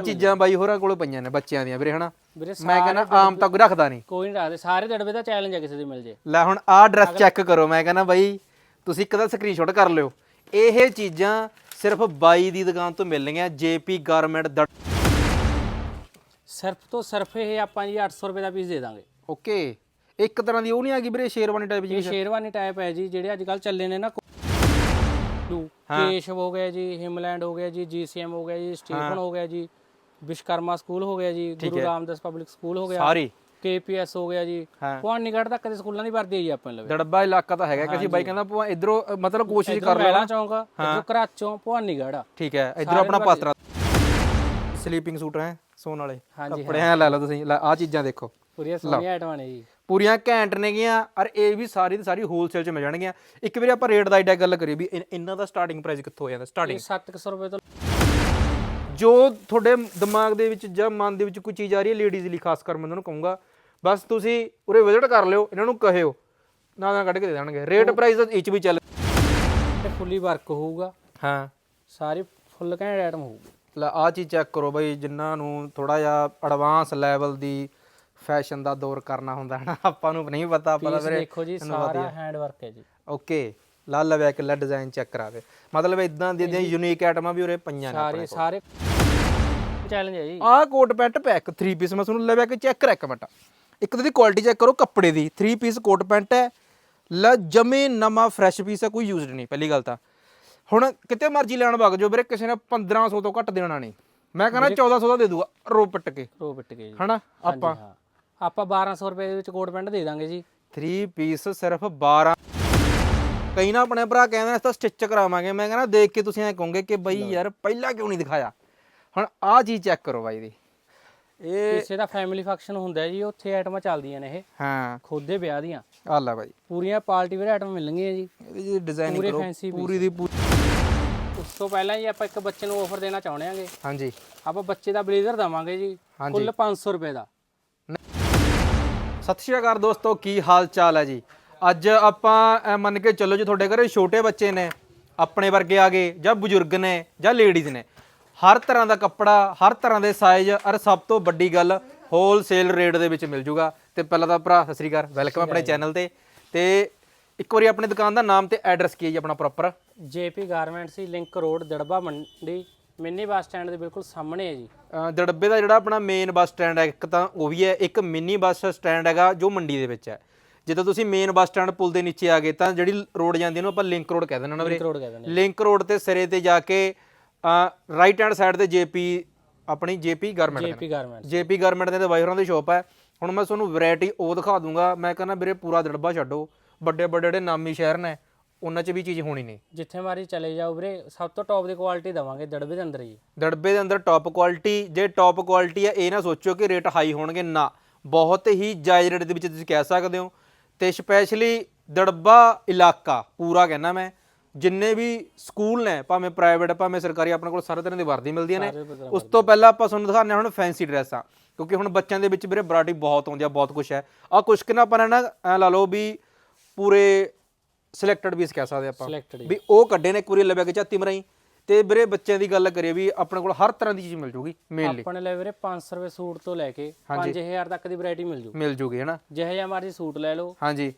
ਚੀਜ਼ਾਂ ਬਾਈ ਹੋਰਾਂ ਕੋਲ ਪਈਆਂ ਨੇ ਬੱਚਿਆਂ ਦੀਆਂ ਵੀਰੇ ਹਨਾ? ਵੀਰੇ ਮੈਂ ਕਹਿੰਦਾ ਆਮ ਤਾਂ ਕੋਈ ਰੱਖਦਾ ਨਹੀਂ। ਕੋਈ ਨਹੀਂ ਰੱਖਦੇ ਸਾਰੇ ਦੜਵੇ ਦਾ ਚੈਲੰਜ ਹੈ ਕਿਸੇ ਦੀ ਮਿਲ ਜੇ। ਲੈ ਹੁਣ ਆਹ ਡਰੈਸ ਚੈੱਕ ਕਰੋ ਮੈਂ ਕਹਿੰਦਾ ਬਾਈ ਤੁਸੀਂ ਇੱਕ ਦਾ ਸਕਰੀਨਸ਼ਾਟ ਕਰ ਲਿਓ। ਇਹ ਚੀਜ਼ਾਂ ਸਿਰਫ ਬਾਈ ਦੀ ਦੁਕਾਨ ਤੋਂ ਮਿਲਣਗੀਆਂ ਜੇਪੀ ਗਾਰਮੈਂਟ ਸਿਰਫ ਤੋਂ ਸਿਰਫ ਇਹ ਆਪਾਂ ਜੀ 800 ਰੁਪਏ ਦਾ ਪੀਸ ਦੇ ਦਾਂਗੇ। ਓਕੇ। ਇੱਕ ਤਰ੍ਹਾਂ ਦੀ ਉਹ ਨਹੀਂ ਆ ਗਈ ਵੀਰੇ ਸ਼ੇਰਵਾਨੀ ਟਾਈਪ ਜੀ ਇਹ ਸ਼ੇਰਵਾਨੀ ਟਾਈਪ ਹੈ ਜੀ ਜਿਹੜੇ ਅੱਜ ਕੱਲ ਚੱਲੇ ਨੇ ਨਾ ਨੂੰ ਕੇਸ਼ਵ ਹੋ ਗਿਆ ਜੀ ਹਿਮਲੈਂਡ ਹੋ ਗਿਆ ਜੀ ਜੀਸੀਐਮ ਹੋ ਗਿਆ ਜੀ ਸਟੀਫਨ ਹੋ ਗਿਆ ਜੀ। ਵਿਸ਼ਕਰਮਾ ਸਕੂਲ ਹੋ ਗਿਆ ਜੀ ਗੁਰੂ ਰਾਮਦਾਸ ਪਬਲਿਕ ਸਕੂਲ ਹੋ ਗਿਆ। ਸਾਰੀ। ਕੇਪੀਐਸ ਹੋ ਗਿਆ ਜੀ। ਹਾਂ। ਭਵਾਨੀਗੜ੍ਹ ਤੱਕ ਦੇ ਸਕੂਲਾਂ ਦੀ ਵਰਦੀ ਹੈ ਜੀ ਆਪਾਂ ਲਵੇ। ਦੜਬਾ ਇਲਾਕਾ ਤਾਂ ਹੈਗਾ ਕਿ ਬਾਈ ਕਹਿੰਦਾ ਭੂਆ ਇਧਰੋਂ ਮਤਲਬ ਕੋਸ਼ਿਸ਼ ਕਰ ਮਹਿਲਾ ਚੌਂਕ ਜੋ ਕਰਾਚੋਂ ਭਵਾਨੀਗੜ੍ਹ ਆ ਠੀਕ ਹੈ ਇਧਰੋਂ ਆਪਣਾ ਪਾਤਰਾ। ਸਲੀਪਿੰਗ ਸੂਟ ਹੈ ਸੋਨ ਵਾਲੇ। ਕੱਪੜੇ ਐ ਲੈ ਲਓ ਤੁਸੀਂ ਆਹ ਚੀਜ਼ਾਂ ਦੇਖੋ। ਪੂਰੀਆਂ ਸੋਹਣੀਆਂ ਆਈਟਮਾਂ ਨੇ ਜੀ। ਪੂਰੀਆਂ ਘੈਂਟ ਨੇਗੀਆਂ ਔਰ ਇਹ ਵੀ ਸਾਰੀ ਦੀ ਸਾਰੀ ਹੋਲਸੇਲ ਚ ਮਿਲ ਜਾਣਗੀਆਂ। ਇੱਕ ਵਾਰੀ ਆਪਾਂ ਰੇਟ ਦਾ ਆਈਡੀਆ ਗੱਲ ਕਰੀਏ ਵੀ ਇਹਨਾਂ ਦਾ ਸਟਾਰਟਿੰਗ ਪ੍ਰਾਈਸ ਕਿੱਥੋਂ ਹੋ ਜਾਂਦਾ ਸਟਾਰਟਿੰਗ ਇਹ 700 ਰੁਪਏ ਤੋਂ ਜੋ ਤੁਹਾਡੇ ਦਿਮਾਗ ਦੇ ਵਿੱਚ ਜਾਂ ਮਨ ਦੇ ਵਿੱਚ ਕੋਈ ਚੀਜ਼ ਆ ਰਹੀ ਹੈ ਲੇਡੀਜ਼ ਲਈ ਖਾਸ ਕਰ ਮੈਂ ਉਹਨਾਂ ਨੂੰ ਕਹੂੰਗਾ ਬਸ ਤੁਸੀਂ ਉਰੇ ਵਿਜ਼ਿਟ ਕਰ ਲਿਓ ਇਹਨਾਂ ਨੂੰ ਕਹਿਓ ਨਾ ਨਾ ਕੱਢ ਕੇ ਦੇ ਦੇਣਗੇ। ਰੇਟ ਪ੍ਰਾਈਸ ਦਾ ਇਹ 'ਚ ਵੀ ਚੱਲ ਤੇ ਫੁੱਲੀ ਵਰਕ ਹੋਊਗਾ। ਹਾਂ। ਸਾਰੀ ਫੁੱਲ ਘੈਂਟ ਆਈਟਮ ਹੋਊਗੀ। ਲੈ ਆਹ ਚੀਜ਼ ਚੈੱਕ ਕਰੋ ਬਈ ਜਿਨ੍ਹਾਂ ਨੂੰ ਥੋੜਾ ਜਿਹਾ ਐਡਵਾਂਸ ਲੈਵਲ ਦੀ ਫੈਸ਼ਨ ਦਾ ਦੌਰ ਕਰਨਾ ਹੁੰਦਾ ਹੈ ਨਾ ਆਪਾਂ ਨੂੰ ਨਹੀਂ ਪਤਾ ਆਪਾਂ ਤਾਂ ਪੀਸ ਵੀਰੇ ਦੇਖੋ ਜੀ ਸਾਰਾ ਹੈਂਡ ਵਰਕ ਹੈ ਜੀ। ਓਕੇ ਲਾ ਲਵੇ ਕਿੱਲਾ ਡਿਜ਼ਾਈਨ ਚੈੱਕ ਕਰਾਵੇ। ਮਤਲਬ ਇਦਾਂ ਦੀਆਂ ਯੂਨੀਕ ਆਈਟਮਾਂ ਵੀ ਉਰੇ ਪਈਆਂ ਨੇ ਸਾਰੇ ਸਾਰੇ ਚੈਲੰਜ ਹੈ ਜੀ। ਆਹ ਕੋਟ ਪੈਂਟ ਪੈਕ 3 ਪੀਸ ਮੈਂ ਤੁਹਾਨੂੰ ਲਵੇ ਕੇ ਚੈੱਕ ਕਰਾ ਇੱਕ ਮਿੰਟ। ਇੱਕ ਤਾਂ ਦੀ ਕੁਆਲਿਟੀ ਚੈੱਕ ਕਰੋ ਕੱਪੜੇ ਦੀ। 3 ਪੀਸ ਕੋਟ ਪੈਂਟ ਹੈ। ਲਾ ਜਮੇ ਨਵਾਂ ਫਰੈਸ਼ ਪੀਸ ਹੈ ਕੋਈ ਯੂਜ਼ਡ ਨਹੀਂ ਪਹਿਲੀ ਗੱਲ ਤਾਂ। ਹੁਣ ਕਿਤੇ ਮਰਜ਼ੀ ਲੈਣ ਵਗ ਜਾਓ ਵੀਰੇ ਕਿਸੇ ਨੇ 1500 ਤੋਂ ਘੱਟ ਦੇਣਾ ਨਹੀਂ। ਮੈਂ ਕਹਿੰਦਾ 1400 ਦਾ ਦੇ ਦੂਗਾ ਰੋ ਪਿੱਟ ਕੇ। ਰੋ ਬਿੱਟ ਕੇ ਜੀ। ਹਨਾ? ਆਪਾਂ ਆਪਾਂ 1200 ਰੁਪਏ ਦੇ ਵਿੱਚ ਕੋਟ ਪੈਂਟ ਦੇ ਦਾਂਗੇ ਜੀ। 3 ਪੀਸ ਸਿਰਫ 12 ਕਈ ਨਾ ਆਪਣੇ ਭਰਾ ਕਹਿੰਦੇ ਨੇ ਇਸ ਤਾਂ ਸਟਿਚ ਕਰਾਵਾਂਗੇ। ਮੈਂ ਕਹਿੰਦਾ ਦੇਖ ਕੇ ਤੁਸੀਂ ਐ ਕਹੋਗੇ ਕਿ ਬਈ ਯਾਰ ਪਹਿਲਾਂ ਕਿਉਂ ਨਹੀਂ ਦਿਖਾਇਆ? ਹੁਣ ਆਹ ਚੀਜ਼ ਚੈੱਕ ਕਰੋ ਬਾਈ ਦੀ। ਇਹ ਕਿਸੇ ਦਾ ਫੈਮਿਲੀ ਫੰਕਸ਼ਨ ਹੁੰਦਾ ਜੀ ਉੱਥੇ ਆਈਟਮਾਂ ਚੱਲਦੀਆਂ ਨੇ ਇਹ। ਹਾਂ। ਖੋਦੇ ਵਿਆਹ ਦੀਆਂ। ਆ ਲੈ ਬਾਈ। ਪੂਰੀਆਂ ਪਾਰਟੀ ਵੇਅਰ ਆਈਟਮ ਮਿਲਣਗੀਆਂ ਜੀ। ਇਹਦੀ ਜੀ ਡਿਜ਼ਾਈਨਿੰਗ ਪੂਰੇ ਕਰੋ fancy ਪੂਰੀ ਦੀ ਪੂਰੀ ਉਸ ਤੋਂ ਪਹਿਲਾਂ ਜੀ ਆਪਾਂ ਇੱਕ ਬੱਚੇ ਨੂੰ ਆਫਰ ਦੇਣਾ ਚਾਹੁੰਦੇ ਆਂਗੇ। ਹਾਂਜੀ। ਆਪਾਂ ਬੱਚੇ ਦਾ ਬਲੇਜ਼ਰ ਦਵਾਂਗੇ ਜੀ ਹਾਂਜੀ। ਕੁੱਲ 500 ਰੁਪਏ ਦਾ। ਸਤਿ ਸ਼੍ਰੀ ਅਕਾਲ ਦੋਸਤੋ ਕੀ ਹਾਲ ਚਾਲ ਹੈ ਜੀ? ਅੱਜ ਆਪਾਂ ਐ ਮੰਨ ਕੇ ਚੱਲੋ ਜੀ ਤੁਹਾਡੇ ਘਰੇ ਛੋਟੇ ਬੱਚੇ ਨੇ ਆਪਣੇ ਵਰਗੇ ਆ ਗਏ ਜਾਂ ਬਜ਼ੁਰਗ ਨੇ ਜਾਂ ਲੇਡੀਜ਼ ਨੇ। ਹਰ ਤਰ੍ਹਾਂ ਦਾ ਕੱਪੜਾ ਹਰ ਤਰ੍ਹਾਂ ਦੇ ਸਾਈਜ਼ ਔਰ ਸਭ ਤੋਂ ਵੱਡੀ ਗੱਲ ਹੋਲਸੇਲ ਰੇਟ ਦੇ ਵਿੱਚ ਮਿਲ ਜੂਗਾ। ਤੇ ਪਹਿਲਾਂ ਤਾਂ ਭਰਾ ਸਤਿ ਸ਼੍ਰੀ ਅਕਾਲ ਵੈਲਕਮ ਆਪਣੇ ਚੈਨਲ ਤੇ। ਤੇ ਇੱਕ ਵਾਰੀ ਆਪਣੀ ਦੁਕਾਨ ਦਾ ਨਾਮ ਤੇ ਐਡਰੈਸ ਕੀ ਹੈ ਜੀ ਆਪਣਾ ਪ੍ਰੋਪਰ ਜੇਪੀ ਗਾਰਮੈਂਟਸ ਹੀ link road Dirba Mandi mini bus stand ਦੇ ਬਿਲਕੁਲ ਸਾਹਮਣੇ ਹੈ ਜੀ। ਦੜੱਬੇ ਦਾ ਜਿਹੜਾ ਆਪਣਾ ਮੇਨ ਬੱਸ ਸਟੈਂਡ ਹੈ ਇੱਕ ਤਾਂ ਉਹ ਵੀ ਹੈ ਇੱਕ ਮਿੰਨੀ ਬੱਸ ਸਟੈਂਡ ਹੈਗਾ ਜੋ ਮੰਡੀ ਦੇ ਵਿੱਚ ਹੈ। ਜਦੋਂ ਤੁਸੀਂ ਮੇਨ ਬੱਸ ਸਟੈਂਡ ਪੁਲ ਦੇ ਨੀਚੇ ਆ ਗਏ ਤਾਂ ਜਿਹੜੀ ਰੋਡ ਜਾਂਦੀ ਹੈ ਉਹਨੂੰ ਆਪਾਂ ਲਿੰਕ ਰੋਡ ਕਹਿ ਦਿੰਦੇ ਨਾ ਵੀਰੇ। ਰੋਡ ਲਿੰਕ ਰੋਡ ਤੇ ਸਿਰੇ ਤੇ ਜਾ ਕੇ ਰਾਈਟ ਹੈਂਡ ਸਾਈਡ ਤੇ ਜੇਪੀ ਆਪਣੀ JP garment JP garments JP garment ਦੇ ਤੇ ਬਾਈ ਹੋਰਾਂ ਦੀ ਸ਼ਾਪ ਹੈ। ਹੁਣ ਮੈਂ ਤੁਹਾਨੂੰ ਵੈਰਾਈਟੀ ਉਹ ਦਿਖਾ ਦੂੰਗਾ। ਮੈਂ ਕਹਿੰਦਾ ਵੀਰੇ ਪੂਰਾ ਦੜਬਾ ਛੱਡੋ। ਵੱਡੇ ਵੱਡੇ ਜਿਹੜੇ ਨਾਮੀ ਸ਼ਹਿਰ ਨੇ ਉਹਨਾਂ 'ਚ ਵੀ ਚੀਜ਼ ਹੋਣੀ ਨਹੀਂ। ਜਿੱਥੇ ਮਾਰੀ ਚਲੇ ਜਾਓ ਵੀਰੇ ਸਭ ਤੋਂ ਟੌਪ ਦੀ ਕੁਆਲਿਟੀ ਦਵਾਂਗੇ ਦੜਬੇ ਦੇ ਅੰਦਰ ਜੀ ਦੜਬੇ ਦੇ ਅੰਦਰ ਟੌਪ ਕੁਆਲਿਟੀ ਜੇ ਟੌਪ ਕੁਆਲਿਟੀ ਹੈ ਇਹ ਨਾ ਸੋਚੋ ਕਿ ਰੇਟ ਹਾਈ ਹੋਣਗੇ ਨਾ। ਬਹੁਤ ਹੀ ਜਾਇਜ਼ ਰੇਟ ਦੇ ਵਿੱਚ ਤੁਸੀਂ ਕਹਿ ਸਕਦੇ ਹੋ। ਤੇ ਸਪੈਸ਼ਲੀ ਦੜਬਾ ਇਲਾਕਾ ਪੂਰਾ ਕਹਿਣਾ ਮੈਂ। ਜਿੰਨੇ ਵੀ ਸਕੂਲ ਨੇ ਭਾਵੇਂ ਪ੍ਰਾਈਵੇਟ ਭਾਵੇਂ ਸਰਕਾਰੀ ਆਪਣੇ ਕੋਲ ਸਾਰੇ ਤਰ੍ਹਾਂ ਦੀ ਵਰਦੀ ਮਿਲਦੀਆਂ ਨੇ। ਉਸ ਤੋਂ ਪਹਿਲਾਂ ਆਪਾਂ ਤੁਹਾਨੂੰ ਦਿਖਾਉਂਦੇ ਹੁਣ ਫੈਂਸੀ ਡਰੈਸਾਂ ਕਿਉਂਕਿ ਹੁਣ ਬੱਚਿਆਂ ਦੇ ਵਿੱਚ ਵੀਰੇ ਵੈਰਾਈਟੀ ਬਹੁਤ ਆਉਂਦੀ ਆ ਬਹੁਤ ਕੁਝ ਹੈ। ਆ ਕੁਛ ਕਿ ਨਾ ਆਪਾਂ ਨੇ ਲਾ ਲਓ ਵੀ ਪੂਰੇ ਸਿਲੈਕਟਡ ਪੀਸ ਕਹਿ ਸਕਦੇ ਆਪਾਂ। ਵੀ ਉਹ ਕੱਢੇ ਨੇ ਵਾਰੀ ਲੱਭਿਆ ਕੇ ਝਾਤੀ ਮਰਾਈ। ਤੇ ਵੀਰੇ ਬੱਚਿਆਂ ਦੀ ਗੱਲ ਕਰੀਏ ਵੀ ਆਪਣੇ ਕੋਲ ਹਰ ਤਰ੍ਹਾਂ ਦੀ ਚੀਜ਼ ਮਿਲ ਜੂਗੀ ਮੇਨਲੀ ਆਪਣੇ ਲਈ ਵੀਰੇ 500 ਰੁਪਏ ਸੂਟ ਤੋਂ ਲੈ ਕੇ 5000 ਤੱਕ ਦੀ ਵੈਰਾਈਟੀ ਮਿਲ ਜੂ। ਮਿਲ ਜੂਗੀ ਹਨਾ ਜਿਹੇ ਜਿਹਾ ਮਰਜ਼ੀ ਸੂਟ ਲੈ ਲਓ। ਹਾਂਜੀ।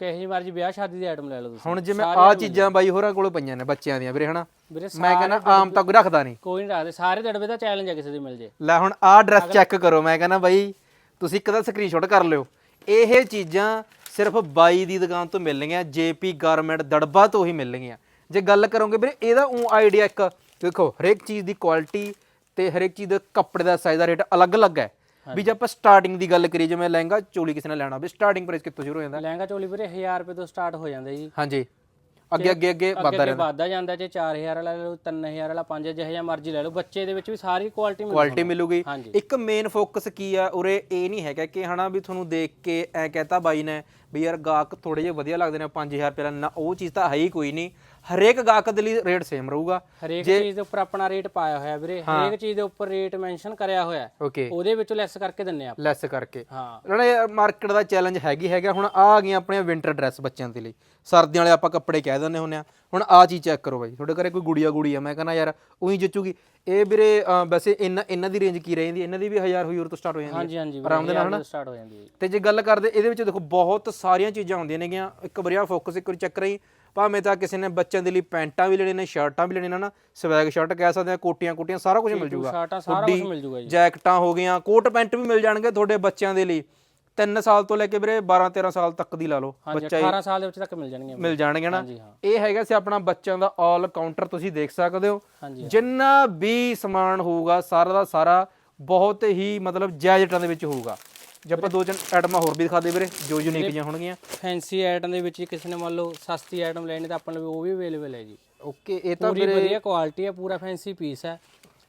ਜਿਹੀ ਮਰਜ਼ੀ ਵਿਆਹ ਸ਼ਾਦੀ ਦੀ ਆਈਟਮ ਲੈ ਲਓ ਤੁਸੀਂ। ਹੁਣ ਜਿਵੇਂ ਆ ਚੀਜ਼ਾਂ ਬਾਈ ਹੋਰਾਂ ਕੋਲ ਪਈਆਂ ਨੇ ਬੱਚਿਆਂ ਦੀਆਂ ਵੀਰੇ ਹਨਾ? ਮੈਂ ਕਹਿੰਦਾ ਆਮ ਤਾਂ ਕੋਈ ਰੱਖਦਾ ਨਹੀਂ। ਕੋਈ ਨਹੀਂ ਰੱਖਦੇ ਸਾਰੇ ਦੜਬੇ ਦਾ ਚੈਲੰਜ ਹੈ ਕਿਸੇ ਦੀ ਮਿਲ ਜੇ। ਲੈ ਹੁਣ ਆਹ ਡਰੈਸ ਚੈੱਕ ਕਰੋ ਮੈਂ ਕਹਿੰਦਾ ਬਾਈ ਤੁਸੀਂ ਇੱਕ ਦਾ ਸਕਰੀਨਸ਼ਾਟ ਕਰ ਲਿਓ। ਇਹ ਚੀਜ਼ਾਂ ਸਿਰਫ ਬਾਈ ਦੀ ਦੁਕਾਨ ਤੋਂ ਮਿਲਣਗੀਆਂ ਜੇਪੀ ਗਾਰਮੈਂਟ ਦੜਬਾ ਤੋਂ ਹੀ ਮਿਲਣਗੀਆਂ। ਜੇ ਗੱਲ ਕਰੋਗੇ ਵੀਰੇ ਇਹਦਾ ਉਹ ਆਈਡੀਆ ਇੱਕ ਦੇਖੋ ਹਰੇਕ ਚੀਜ਼ ਦੀ ਕੁਆਲਿਟੀ ਤੇ ਹਰੇਕ ਚੀਜ਼ ਦੇ ਕੱਪੜੇ ਦਾ ਸਾਈਜ਼ ਦਾ ਰੇਟ ਅਲੱਗ-ਅਲੱਗ ਹੈ। ਵੀ ਜੇ ਆਪਾਂ ਸਟਾਰਟਿੰਗ ਦੀ ਗੱਲ ਕਰੀਏ ਜਿਵੇਂ ਲਹਿੰਗਾ ਚੋਲੀ ਕਿਸੇ ਨੇ ਲੈਣਾ ਹੋਵੇ ਸਟਾਰਟਿੰਗ ਪ੍ਰਾਈਸ ਕਿੱਥੋਂ ਸ਼ੁਰੂ ਹੋ ਜਾਂਦਾ? ਲਹਿੰਗਾ ਚੋਲੀ ਵੀਰੇ 1000 ਰੁਪਏ ਤੋਂ ਸਟਾਰਟ ਹੋ ਜਾਂਦਾ ਜੀ। ਹਾਂਜੀ। ਅੱਗੇ ਅੱਗੇ ਅੱਗੇ ਵੱਧਦਾ ਅੱਗੇ ਵੱਧਦਾ ਜਾਂਦਾ ਜੇ 4000 ਵਾਲਾ ਲੈ ਲਓ 3000 ਵਾਲਾ 5000 ਜਿਹੇ ਜਿਹਾ ਮਰਜ਼ੀ ਲੈ ਲਓ ਬੱਚੇ ਦੇ ਵਿੱਚ ਵੀ ਸਾਰੀ ਕੁਆਲਿਟੀ ਮਿਲ ਕੁਆਲਿਟੀ ਮਿਲੂਗੀ। ਇੱਕ ਮੇਨ ਫੋਕਸ ਕੀ ਆ ਉਰੇ ਇਹ ਨਹੀਂ ਹੈਗਾ ਕਿ ਹਨਾ ਵੀ ਤੁਹਾਨੂੰ ਦੇਖ ਕੇ ਐ ਕਹਤਾ ਬਾਈ ਨੇ ਵੀ ਯਾਰ ਗਾਹਕ ਥੋੜੇ ਜਿਹਾ ਵਧੀਆ ਲੱਗਦੇ ਨੇ 5000 ਰੁਪਏ ਦਾ ਨਾ ਉਹ ਚੀਜ਼ ਤਾਂ ਹੈ ਹੀ ਕੋਈ ਨਹੀਂ। ਹਰੇਕ ਗਾਹਕ ਦੇ ਲਈ ਰੇਟ ਸੇਮ ਰਹੂਗਾ। ਹਰੇਕ ਚੀਜ਼ ਦੇ ਉੱਪਰ ਆਪਣਾ ਰੇਟ ਪਾਇਆ ਹੋਇਆ ਵੀਰੇ ਹਰੇਕ ਚੀਜ਼ ਦੇ ਉੱਪਰ ਰੇਟ ਮੈਂਸ਼ਨ ਕਰਿਆ ਹੋਇਆ। ਓਕੇ ਉਹਦੇ ਵਿੱਚੋਂ ਲੈਸ ਕਰਕੇ ਦਿੰਨੇ ਆ ਲੈਸ ਕਰਕੇ। ਹਾਂ। ਨਾਲੇ ਮਾਰਕੀਟ ਦਾ ਚੈਲੰਜ ਹੈਗੀ ਹੈਗਾ। ਹੁਣ ਆ ਆ ਗਈਆਂ ਆਪਣੀਆਂ ਵਿੰਟਰ ਡਰੈਸ ਬੱਚਿਆਂ ਦੇ ਲਈ। ਸਰਦੀਆਂ ਵਾਲੇ ਆਪਾਂ ਕੱਪੜੇ ਕਹਿ ਦਿੰਦੇ ਹੁੰਦੇ ਆ। ਹੁਣ ਆ ਚੀਜ਼ ਚੈੱਕ ਕਰੋ ਬਾਈ। ਤੁਹਾਡੇ ਘਰੇ ਕੋਈ ਗੁੜੀਆ ਗੁੜੀ ਆ ਮੈਂ ਕਹਿੰਦਾ ਯਾਰ ਉਹੀ ਜੱਚੂਗੀ। ਇਹ ਵੀਰੇ ਵੈਸੇ ਇਹਨਾਂ ਇਹਨਾਂ ਦੀ ਰੇਂਜ ਕੀ ਰਹਿੰਦੀ ਇਹਨਾਂ ਦੀ ਵੀ 1000 ਹਯੂਰ ਤੋਂ ਸਟਾਰਟ ਹੋ ਜਾਂਦੀ ਹੈ। ਹਾਂਜੀ ਹਾਂਜੀ ਆਰਾਮ ਦੇ ਨਾਲ ਹਨਾ? ਸਟਾਰਟ ਹੋ ਜਾਂਦੀ ਹੈ। ਜੀ। ਤੇ ਜੇ ਗੱਲ ਕਰਦੇ ਇਹਦੇ ਵਿੱਚ ਦੇਖੋ ਬਹੁਤ ਸਾਰੀਆਂ ਚੀਜ਼ਾਂ ਹੁੰਦੀਆਂ ਨੇਗੀਆਂ। ਇੱਕ ਵਾਰੀ ਆ ਫੋਕਸ ਇੱਕ ਵਾਰੀ ਚੱਕ ਰਹੀ ਭਾਵੇਂ ਤਾਂ ਕਿਸੇ ਨੇ ਬੱਚਿਆਂ ਦੇ ਲਈ ਪੈਂਟਾਂ ਵੀ ਲੈਣੇ ਨੇ ਸ਼ਰਟਾਂ ਵੀ ਲੈਣੇ ਨੇ ਨਾ ਸਵੈਗ ਸ਼ਰਟ ਕਹਿ ਸਕਦੇ ਆ ਕੋਟੀਆਂ ਕੋਟੀਆਂ ਸਾਰਾ ਕੁਝ ਮਿਲ ਜੂਗਾ। ਸ਼ਰਟਾਂ ਸਾਰਾ ਕੁਝ ਮਿਲ ਜੂਗਾ ਜੀ। ਜੈਕਟਾਂ ਹੋ ਗਈਆਂ ਕੋਟ ਪੈਂਟ ਵੀ ਮਿਲ ਜਾਣਗੇ ਤੁਹਾਡੇ ਬੱਚਿਆਂ ਦੇ ਲਈ। 3 ਸਾਲ ਤੋਂ ਲੈ ਕੇ ਵੀਰੇ 12 13 ਸਾਲ ਤੱਕ ਦੀ ਲਾ ਲਓ ਹਾਂਜੀ 18 ਸਾਲ ਦੇ ਵਿੱਚ ਤੱਕ ਮਿਲ ਜਾਣਗੀਆਂ ਮਿਲ ਜਾਣਗੇ ਨਾ। ਇਹ ਹੈਗਾ ਸੀ ਆਪਣਾ ਬੱਚਿਆਂ ਦਾ ਆਲ ਕਾਊਂਟਰ ਤੁਸੀਂ ਦੇਖ ਸਕਦੇ ਹੋ। ਜਿੰਨਾ ਵੀ ਸਮਾਨ ਹੋਊਗਾ ਸਾਰਾ ਦਾ ਸਾਰਾ ਬਹੁਤ ਹੀ ਮਤਲਬ ਜਾਇਜ਼ ਰੇਟਾਂ ਦੇ ਵਿੱਚ ਹੋਊਗਾ। ਜੇ ਆਪਾਂ ਦੋ ਚਾਰ ਆਈਟਮਾਂ ਹੋਰ ਵੀ ਦਿਖਾ ਦੇ ਵੀਰੇ ਜੋ ਯੂਨੀਕ ਜਿਹੀਆਂ ਹੋਣਗੀਆਂ। ਫੈਂਸੀ ਆਈਟਮ ਦੇ ਵਿੱਚ ਕਿਸੇ ਨੇ ਮੰਨ ਲਓ ਸਸਤੀ ਆਈਟਮ ਲੈਣੀ ਤਾਂ ਆਪਾਂ ਲਈ ਉਹ ਵੀ ਅਵੇਲੇਬਲ ਹੈ ਜੀ। ਓਕੇ ਇਹ ਤਾਂ ਪੂਰੀ ਵਧੀਆ ਕੁਆਲਿਟੀ ਹੈ ਪੂਰਾ ਫੈਂਸੀ ਪੀਸ ਹੈ।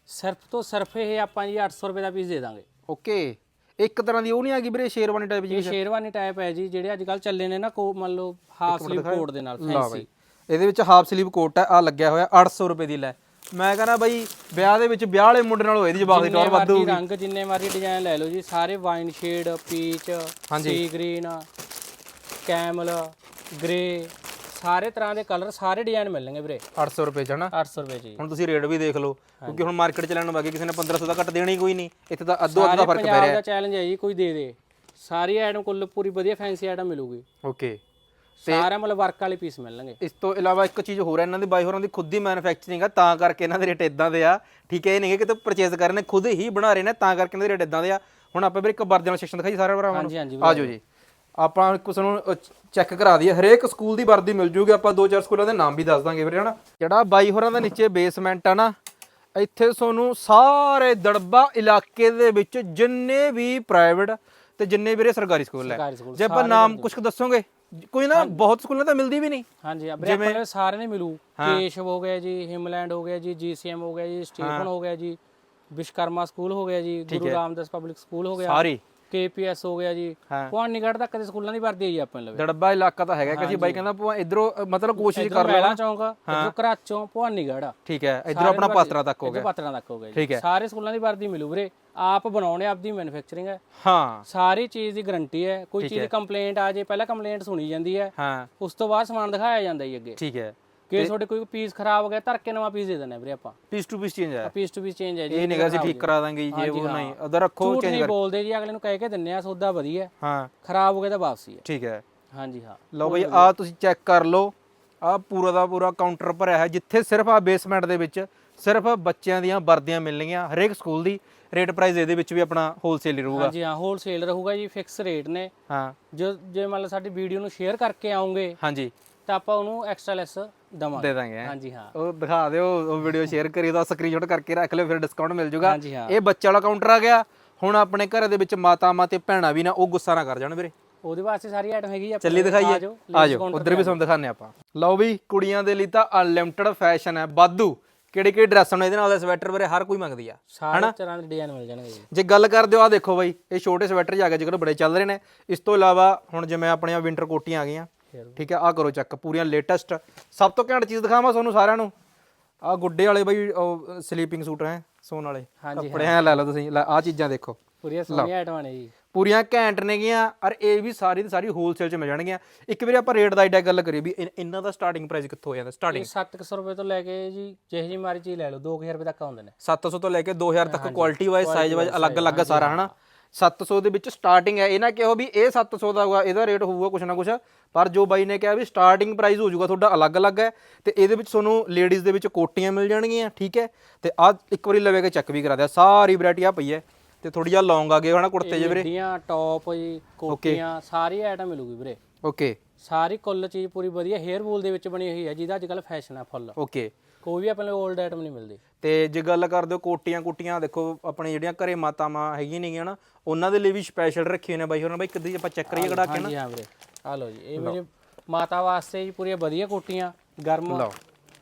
ਸਿਰਫ ਤੋਂ ਸਿਰਫ ਇਹ ਆਪਾਂ ਜੀ 800 ਰੁਪਏ ਦਾ ਪੀਸ ਦੇ ਦਾਂਗੇ। ਓਕੇ ਇੱਕ ਤਰ੍ਹਾਂ ਦੀ ਉਹ ਨਹੀਂ ਹੈਗੀ ਵੀਰੇ ਸ਼ੇਰਵਾਨੀ ਟਾਈਪ ਜੀ ਇਹ ਸ਼ੇਰਵਾਨੀ ਟਾਈਪ ਹੈ ਜੀ ਜਿਹੜੇ ਅੱਜ ਕੱਲ ਚੱਲੇ ਨੇ ਨਾ ਕੋ ਮੰਨ ਲਓ ਹਾਫ ਸਲੀਵ ਕੋਟ ਦੇ ਨਾਲ ਫੈਂਸੀ ਇਹਦੇ ਵਿੱਚ ਹਾਫ ਸਲੀਵ ਕੋਟ ਹੈ ਆ ਲੱਗਿਆ ਹੋਇਆ 800 ਰੁਪਏ ਦੀ ਲੈ। ਮੈਂ ਕਹਿੰਦਾ ਬਾਈ ਵਿਆਹ ਦੇ ਵਿੱਚ ਵਿਆਹ ਵਾਲੇ ਮੁੰਡੇ ਨਾਲੋਂ ਇਹਦੀ ਜਵਾਬ ਦੀ ਟੌਰ ਵੱਧ ਰੰਗ ਜਿੰਨੇ ਮਰਜ਼ੀ ਡਿਜ਼ਾਈਨ ਲੈ ਲਓ ਜੀ ਸਾਰੇ wine shade peach. Sea green camel grey ਸਾਰੇ ਤਰ੍ਹਾਂ ਦੇ ਕਲਰ ਸਾਰੇ ਡਿਜ਼ਾਈਨ ਮਿਲਣਗੇ ਵੀਰੇ। 800 ਰੁਪਏ ਚ ਹਨਾ? 800 ਰੁਪਏ ਜੀ। ਹੁਣ ਤੁਸੀਂ ਰੇਟ ਵੀ ਦੇਖ ਲਓ ਕਿਉਂਕਿ ਹੁਣ ਮਾਰਕੀਟ ਚ ਲੈਣ ਵਾਗੇ ਕਿਸੇ ਨੇ 1500 ਦਾ ਘੱਟ ਦੇਣਾ ਹੀ ਕੋਈ ਨਹੀਂ। ਇੱਥੇ ਤਾਂ ਅੱਧੋ ਅੱਧ ਦਾ ਫ਼ਰਕ ਪੈ ਪੰਜਾਬ ਰਿਹਾ ਦਾ ਚੈਲੰਜ ਹੈ ਜੀ ਕੋਈ ਦੇ ਦੇ। ਸਾਰੀ ਆਈਟਮ ਕੁੱਲ ਪੂਰੀ ਵਧੀਆ ਫੈਂਸੀ ਆਈਟਮ ਮਿਲੂਗੀ। ਓਕੇ ਸਾਰਾ ਮਤਲਬ ਵਰਕ ਵਾਲੇ ਪੀਸ ਮਿਲਣਗੇ। ਇਸ ਤੋਂ ਇਲਾਵਾ ਇੱਕ ਚੀਜ਼ ਹੋਰ ਹੈ ਇਹਨਾਂ ਦੀ ਬਾਈ ਹੋਰਾਂ ਦੀ ਖੁਦ ਦੀ ਮੈਨੂਫੈਕਚਰਿੰਗ ਆ ਤਾਂ ਕਰਕੇ ਇਹਨਾਂ ਦੇ ਰੇਟ ਇਦਾਂ ਦੇ ਆ। ਠੀਕ ਹੈ ਇਹ ਨਹੀਂ ਕਿ ਕਿਤੇ ਪਰਚੇਸ ਕਰ ਰਹੇ ਨੇ ਖੁਦ ਹੀ ਬਣਾ ਰਹੇ ਨੇ ਤਾਂ ਕਰਕੇ ਇਹਨਾਂ ਦੇ ਰੇਟ ਇਦਾਂ ਦੇ ਆ। ਹੁਣ ਆਪਾਂ ਵੀ ਇੱਕ ਵਰਜਨਲ ਸੈਕਸ਼ਨ ਦਿਖਾਈ ਸਾਰੇ ਭਰਾਵਾਂ ਹਾਂਜੀ ਹਾਂਜੀ ਨੂੰ ਆਜੋ ਜੀ। ਆਪਾਂ ਕੁਸ ਨੂੰ ਚੈੱਕ ਕਰਾ ਦਈਏ। ਹਰੇਕ ਸਕੂਲ ਦੀ ਵਰਦੀ ਮਿਲ ਜੂਗੀ ਆਪਾਂ ਦੋ ਚਾਰ ਸਕੂਲਾਂ ਦੇ ਨਾਮ ਵੀ ਦੱਸ ਦਾਂਗੇ ਵੀਰੇ ਹਨਾ? ਜਿਹੜਾ ਬਾਈ ਹੋਰਾਂ ਦਾ ਨੀਚੇ ਬੇਸਮੈਂਟ ਆ ਨਾ ਇੱਥੇ ਤੁਹਾਨੂੰ ਸਾਰੇ ਦੜਬਾ ਇਲਾਕੇ ਦੇ ਵਿੱਚ ਜਿੰਨੇ ਵੀ ਪ੍ਰਾਈਵੇਟ ਤੇ ਜਿੰਨੇ ਵੀਰੇ ਸਰਕਾਰੀ ਸਕੂਲ ਹੈ। ਜੇ ਆਪਾਂ ਨਾਮ ਕੁਝ ਕੁ ਦੱਸੋਗੇ? ਕੋਈ ਨਾ ਬਹੁਤ ਸਕੂਲਾਂ ਤਾਂ ਮਿਲਦੀ ਵੀ ਨਹੀਂ। ਹਾਂਜੀ ਕੋਲ ਸਾਰੇ ਨੇ ਮਿਲੂ। ਕੇਸ਼ਵ ਹੋ ਗਿਆ ਜੀ ਹਿਮਲੈਂਡ ਹੋ ਗਿਆ ਜੀ ਜੀਸੀਐਮ ਹੋ ਗਿਆ ਜੀ ਸਟੀਫਨ ਹੋ। ਗਿਆ ਜੀ ਵਿਸ਼ਕਰਮਾ ਸਕੂਲ ਹੋ ਗਿਆ ਜੀ ਗੁਰੂ ਰਾਮਦਾਸ ਪਬਲਿਕ ਸਕੂਲ ਹੋ ਗਿਆ। ਸਾਰੀ। ਕੇਪੀਐਸ ਹੋ ਗਿਆ ਜੀ। ਹਾਂ। ਭਵਾਨੀਗੜ੍ਹ ਤੱਕ ਦੇ ਸਕੂਲਾਂ ਦੀ ਵਰਦੀ ਹੈ ਜੀ ਆਪਣੇ ਲਵੇ। ਦੜਬਾ ਇਲਾਕਾ ਤਾਂ ਹੈਗਾ ਕਿ ਬਾਈ ਕਹਿੰਦਾ ਭੂਆ ਇਧਰੋਂ ਮਤਲਬ ਕੋਸ਼ਿਸ਼ ਕਰ ਮਹਿਲਾ ਚੌਂਕ ਇਧਰੋਂ ਕਰਾਚੋਂ ਭਵਾਨੀਗੜ੍ਹ। ਠੀਕ ਹੈ। ਇਧਰੋਂ ਆਪਣਾ ਪਾਤਰਾ ਤੱਕ ਹੋ ਗਿਆ। ਪਾਤਰਾਂ ਤੱਕ ਹੋ ਗਿਆ ਜੀ। ਸਾਰੇ ਸਕੂਲਾਂ ਦੀ ਵਰਦੀ ਮਿਲੂ ਵੀਰੇ। ਆਪ ਬਣਾਉਣੇ ਆਪਦੀ ਮੈਨੂਫੈਕਚਰਿੰਗ ਹੈ। ਹਾਂ। ਸਾਰੀ ਚੀਜ਼ ਦੀ ਗਾਰੰਟੀ ਹੈ। ਕੋਈ ਚੀਜ਼ ਦੀ ਕੰਪਲੇਂਟ ਆ ਜੇ ਪਹਿਲਾਂ ਕੰਪਲੇਂਟ ਸੁਣੀ ਜਾਂਦੀ ਹੈ। ਹਾਂ। ਉਸ ਤੋਂ ਬਾਅਦ ਸਮਾਨ ਦਿਖਾਇਆ ਜਾਂਦਾ ਜੀ ਅੱਗੇ। ਠੀਕ ਹੈ। ਕਿ ਤੁਹਾਡੇ ਕੋਈ ਪੀਸ ਖਰਾਬ ਹੋ ਗਿਆ ਧਰ ਕੇ ਨਵਾਂ ਪੀਸ ਦੇ ਦਿੰਦੇ ਆ ਵੀਰੇ ਆਪਾਂ। ਪੀਸ ਟੂ ਪੀਸ ਚੇਂਜ ਹੈ। ਪੀਸ ਟੂ ਪੀਸ ਚੇਂਜ ਹੈ ਜੀ ਇਹ ਨਿਗਾ ਸੀ ਠੀਕ ਕਰਾ ਦਾਂਗੇ ਜੀ ਇਹ ਉਹ ਨਹੀਂ ਉਧਰ ਰੱਖੋ ਝੂਠ ਨਹੀਂ ਬੋਲਦੇ ਜੀ ਅਗਲੇ ਨੂੰ ਕਹਿ ਕੇ ਦਿੰਨੇ ਆ ਸੌਦਾ ਵਧੀਆ ਹੈ। ਹਾਂ। ਖਰਾਬ ਹੋ ਗਿਆ ਤਾਂ ਵਾਪਸੀ ਹੈ। ਠੀਕ ਹੈ। ਹਾਂਜੀ ਹਾਂ। ਲਓ ਬਈ ਆ ਤੁਸੀਂ ਚੈੱਕ ਕਰ ਲਓ। ਆ ਪੂਰਾ ਦਾ ਪੂਰਾ ਕਾਊਂਟਰ ਭਰਿਆ ਹੈ ਜਿੱਥੇ ਸਿਰਫ ਆ ਬੇਸਮੈਂਟ ਦੇ ਵਿੱਚ ਸਿਰਫ ਬੱਚਿਆਂ ਦੀਆਂ ਵਰਦੀਆਂ ਮਿਲਣਗੀਆਂ ਹਰੇਕ ਸਕੂਲ ਦੀ ਰੇਟ ਪ੍ਰਾਈਸ ਇਹਦੇ ਵਿੱਚ ਵੀ ਆਪਣਾ ਹੋਲਸੇਲ ਹੀ ਰਹੂਗਾ। ਹਾਂਜੀ ਹਾਂ ਹੋਲਸੇਲ ਰਹੂਗਾ ਜੀ ਫਿਕਸ ਰੇਟ ਨੇ। ਹਾਂ। ਜੋ ਜੇ ਮੰਨ ਲਓ ਸਾਡੀ ਵੀਡੀਓ ਨੂੰ ਸ਼ੇਅਰ ਕਰਕੇ ਆਉਂਗੇ ਹਾਂਜੀ। ਤਾਂ ਆਪਾਂ ਉਹਨੂੰ ਐਕਸਟਰਾ ਲੈਸ ਦਵਾਂਗੇ। ਦੇ ਦਾਂਗੇ। ਹਾਂਜੀ ਹਾਂ। ਉਹ ਦਿਖਾ ਦਿਓ ਉਹ ਵੀਡੀਓ ਸ਼ੇਅਰ ਕਰੀ ਉਹਦਾ ਸਕਰੀਨਸ਼ਾਟ ਕਰਕੇ ਰੱਖ ਲਿਓ ਫਿਰ ਡਿਸਕਾਊਂਟ ਮਿਲ ਜਾਊਗਾ ਹਾਂਜੀ ਹਾਂ। ਇਹ ਬੱਚੇ ਵਾਲਾ ਕਾਊਂਟਰ ਆ ਗਿਆ ਹੁਣ ਆਪਣੇ ਘਰ ਦੇ ਵਿੱਚ ਮਾਤਾਵਾਂ ਤੇ ਭੈਣਾਂ ਵੀ ਨਾ ਉਹ ਗੁੱਸਾ ਨਾ ਕਰ ਜਾਣ ਵੀਰੇ। ਉਹਦੇ ਵਾਸਤੇ ਸਾਰੀ ਆਈਟਮ ਹੈਗੀ ਆ ਚੱਲੀ। ਦਿਖਾਈਏ। ਆ ਜਾਓ ਆ ਜਾਓ ਉਧਰ ਵੀ ਤੁਹਾਨੂੰ ਦਿਖਾਣੇ ਆਪਾਂ। ਲਓ ਵੀ ਕੁੜੀਆਂ ਦੇ ਲਈ ਤਾਂ ਅਨਲਿਮਟਿਡ ਫੈਸ਼ਨ ਹੈ। ਵਾਧੂ। ਕਿਹੜੀ ਕਿਹੜੀ ਡਰੈਸ ਹੁਣ ਇਹਦੇ ਨਾਲ ਦਾ ਸਵੈਟਰ ਵੀਰੇ ਹਰ ਕੋਈ ਮੰਗਦੀ ਆ ਸਾਰੇ ਤਰ੍ਹਾਂ ਦੇ ਡਿਜ਼ਾਈਨ ਮਿਲ ਜਾਣਗੇ ਜੀ। ਜੇ ਗੱਲ ਕਰਦੇ ਹੋ ਆ ਦੇਖੋ ਬਾਈ ਇਹ ਛੋਟੇ ਸਵੈਟਰ ਜਾ ਕੇ ਜਿਹੜੇ ਬੜੇ ਚੱਲ ਰਹੇ ਨੇ। ਇਸ ਤੋਂ ਇਲਾਵਾ ਹੁਣ ਜਿਵੇਂ ਆਪਣੀਆਂ ਵਿੰਟਰ ਕੋਟੀਆਂ ਆ ਗਈਆਂ ਠੀਕ ਹੈ ਆ ਕਰੋ ਚੈੱਕ ਪੂਰੀਆਂ ਲੇਟੈਸਟ ਸਭ ਤੋਂ ਘੈਂਟ ਚੀਜ਼ ਦਿਖਾਵਾਂ ਤੁਹਾਨੂੰ ਸਾਰਿਆਂ ਨੂੰ। ਆ ਗੁੱਡੇ ਵਾਲੇ ਬਾਈ ਸਲੀਪਿੰਗ ਸੂਟ ਹੈ ਸੋਨ ਵਾਲੇ। ਕੱਪੜੇ ਐ ਲੈ ਲਓ ਤੁਸੀਂ ਆ ਚੀਜ਼ਾਂ ਦੇਖੋ। ਪੂਰੀਆਂ ਸੋਹਣੀਆਂ ਆਈਟਮਾਂ ਨੇ ਜੀ। ਪੂਰੀਆਂ ਘੈਂਟ ਨੇਗੀਆਂ ਔਰ ਇਹ ਵੀ ਸਾਰੀ ਦੀ ਸਾਰੀ ਹੋਲਸੇਲ ਚ ਮਿਲ ਜਾਣਗੀਆਂ। ਇੱਕ ਵਾਰੀ ਆਪਾਂ ਰੇਟ ਦਾ ਆਈਡੀਆ ਗੱਲ ਕਰੀਏ ਵੀ ਇਨ- ਇਹਨਾਂ ਦਾ ਸਟਾਰਟਿੰਗ ਪ੍ਰਾਈਸ ਕਿੱਥੋਂ ਹੋ ਜਾਂਦਾ? ਸਟਾਰਟਿੰਗ ਇਹ 700 ਰੁਪਏ ਤੋਂ ਲੈ ਕੇ ਜੀ ਜਿਹੇ ਜੀ ਮਾਰੀ ਚੀਜ਼ ਲੈ ਲਓ 2000 ਰੁਪਏ ਤੱਕ ਆਉਂਦੇ ਨੇ। 700 ਤੋਂ ਲੈ ਕੇ 2000 ਤੱਕ ਕੁਆਲਿਟੀ ਵਾਈਜ਼ ਸਾਈਜ਼ ਵਾਈਜ਼ ਅਲੱਗ-ਅਲੱਗ ਸਾਰਾ ਹਨਾ? 700 ਦੇ ਵਿੱਚ ਸਟਾਰਟਿੰਗ ਹੈ ਇਹ ਨਾ ਕਿਹੋ ਵੀ ਇਹ 700 ਦਾ ਹੋਊਗਾ ਇਹਦਾ ਰੇਟ ਹੋਊਗਾ ਕੁਛ ਨਾ ਕੁਛ ਪਰ ਜੋ ਬਾਈ ਨੇ ਕਿਹਾ ਵੀ ਸਟਾਰਟਿੰਗ ਪ੍ਰਾਈਸ ਹੋ ਜਾਊਗਾ ਤੁਹਾਡਾ ਅਲੱਗ-ਅਲੱਗ ਹੈ ਤੇ ਇਹਦੇ ਵਿੱਚ ਤੁਹਾਨੂੰ ਲੇਡੀਜ਼ ਦੇ ਵਿੱਚ ਕੋਟੀਆਂ ਮਿਲ ਜਾਣਗੀਆਂ ਠੀਕ ਹੈ? ਤੇ ਆ ਇੱਕ ਵਾਰੀ ਲਵੇ ਕੇ ਚੈੱਕ ਵੀ ਕਰਾ ਦਿਆ ਸਾਰੀ ਵੈਰਾਈਟੀ ਆ ਪਈ ਹੈ। ਤੇ ਥੋੜੀ ਜਿਹਾ ਲੌਂਗ ਆ ਗਏ ਹਨਾ ਕੁੜਤੇ ਜਿਹੇ ਵੀਰੇ? ਗੱਡੀਆਂ ਟੌਪ ਜੀ ਕੋਟੀਆਂ ਸਾਰੀ ਆਈਟਮ ਮਿਲੂਗੀ ਵੀਰੇ। ਓਕੇ ਸਾਰੀ ਕੁੱਲ ਚੀਜ਼ ਪੂਰੀ ਵਧੀਆ ਹੇਅਰ ਬੂਲ ਦੇ ਵਿੱਚ ਬਣੀ ਹੋਈ ਹੈ ਜਿਹਦਾ ਅੱਜ ਕੱਲ ਫੈਸ਼ਨ ਹੈ ਫੁੱਲ ਓਕੇ ਕੋਈ ਵੀ ਆਪਣੇ 올ਡ ਆਈਟਮ ਨਹੀਂ ਮਿਲਦੀ। ਤੇ ਜੇ ਗੱਲ ਕਰਦੇ ਹੋ ਕੋਟੀਆਂ ਕੁੱਟੀਆਂ ਦੇਖੋ ਆਪਣੇ ਜਿਹੜੀਆਂ ਘਰੇ ਮਾਤਾਵਾਂ ਹੈਗੀਆਂ ਨੇਗੀਆਂ ਨਾ ਉਹਨਾਂ ਦੇ ਲਈ ਵੀ ਸਪੈਸ਼ਲ ਰੱਖੇ ਨੇ ਬਾਈ ਹੋਰਾਂ ਬਾਈ ਕਦੀ ਆਪਾਂ ਚੈੱਕ ਕਰੀਏ ਕਢਾ ਕੇ ਨਾ। ਹਾਂਜੀ ਹਾਂ ਵੀਰੇ। ਆ ਲਓ ਜੀ ਇਹ ਮੇਰੇ ਮਾਤਾ ਵਾਸਤੇ ਜੀ ਪੂਰੀਆਂ ਵਧੀਆ ਕੋਟੀਆਂ ਗਰਮ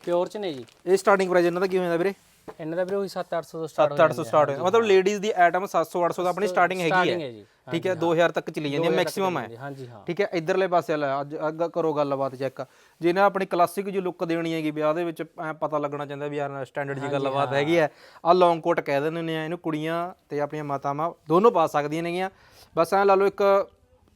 ਪਿਓਰ ਚ ਨੇ ਜੀ। ਇਹ ਸਟਾਰਟਿੰਗ ਪ੍ਰਾਈਸ ਇਹਨਾਂ ਦਾ ਕੀ ਹੋ ਜਾਂਦਾ ਵੀਰੇ? ਇਹਨਾਂ ਦਾ ਵੀਰੇ ਉਹੀ 7-800 ਤੋਂ ਸਟਾਰਟ 7-800 ਸਟਾਰਟ ਹੈ ਮਤਲਬ ਲੇਡੀਜ਼ ਦੀ ਆਈਟਮ 700-800 ਦਾ ਆਪਣੀ ਸਟਾਰਟਿੰਗ ਹੈਗੀ ਹੈ। ਠੀਕ ਹੈ 2000 ਤੱਕ ਚਲੀ ਜਾਂਦੀ ਹੈ ਮੈਕਸਿਮਮ ਹੈ। ਹਾਂਜੀ ਹਾਂ। ਠੀਕ ਹੈ ਇਧਰਲੇ ਪਾਸੇ ਲੈ ਅੱਜ ਅੱਗਾ ਕਰੋ ਗੱਲਬਾਤ ਚੈੱਕ ਜੇ ਨਾ ਆਪਣੀ ਕਲਾਸਿਕ ਜੀ ਲੁੱਕ ਦੇਣੀ ਹੈਗੀ ਵਿਆਹ ਦੇ ਵਿੱਚ ਐ ਪਤਾ ਲੱਗਣਾ ਚਾਹੁੰਦਾ ਵੀ ਯਾਰ ਸਟੈਂਡਰਡ ਜੀ ਗੱਲਬਾਤ ਹੈਗੀ ਹੈ। ਆ ਲੌਂਗ ਕੋਟ ਕਹਿ ਦਿੰਦੇ ਨੇ ਇਹਨੂੰ ਕੁੜੀਆਂ ਤੇ ਆਪਣੀਆਂ ਮਾਤਾਵਾਂ ਦੋਨੋਂ ਪਾ ਸਕਦੀਆਂ ਨੇਗੀਆਂ। ਬਸ ਐ ਲਾ ਲਓ ਇੱਕ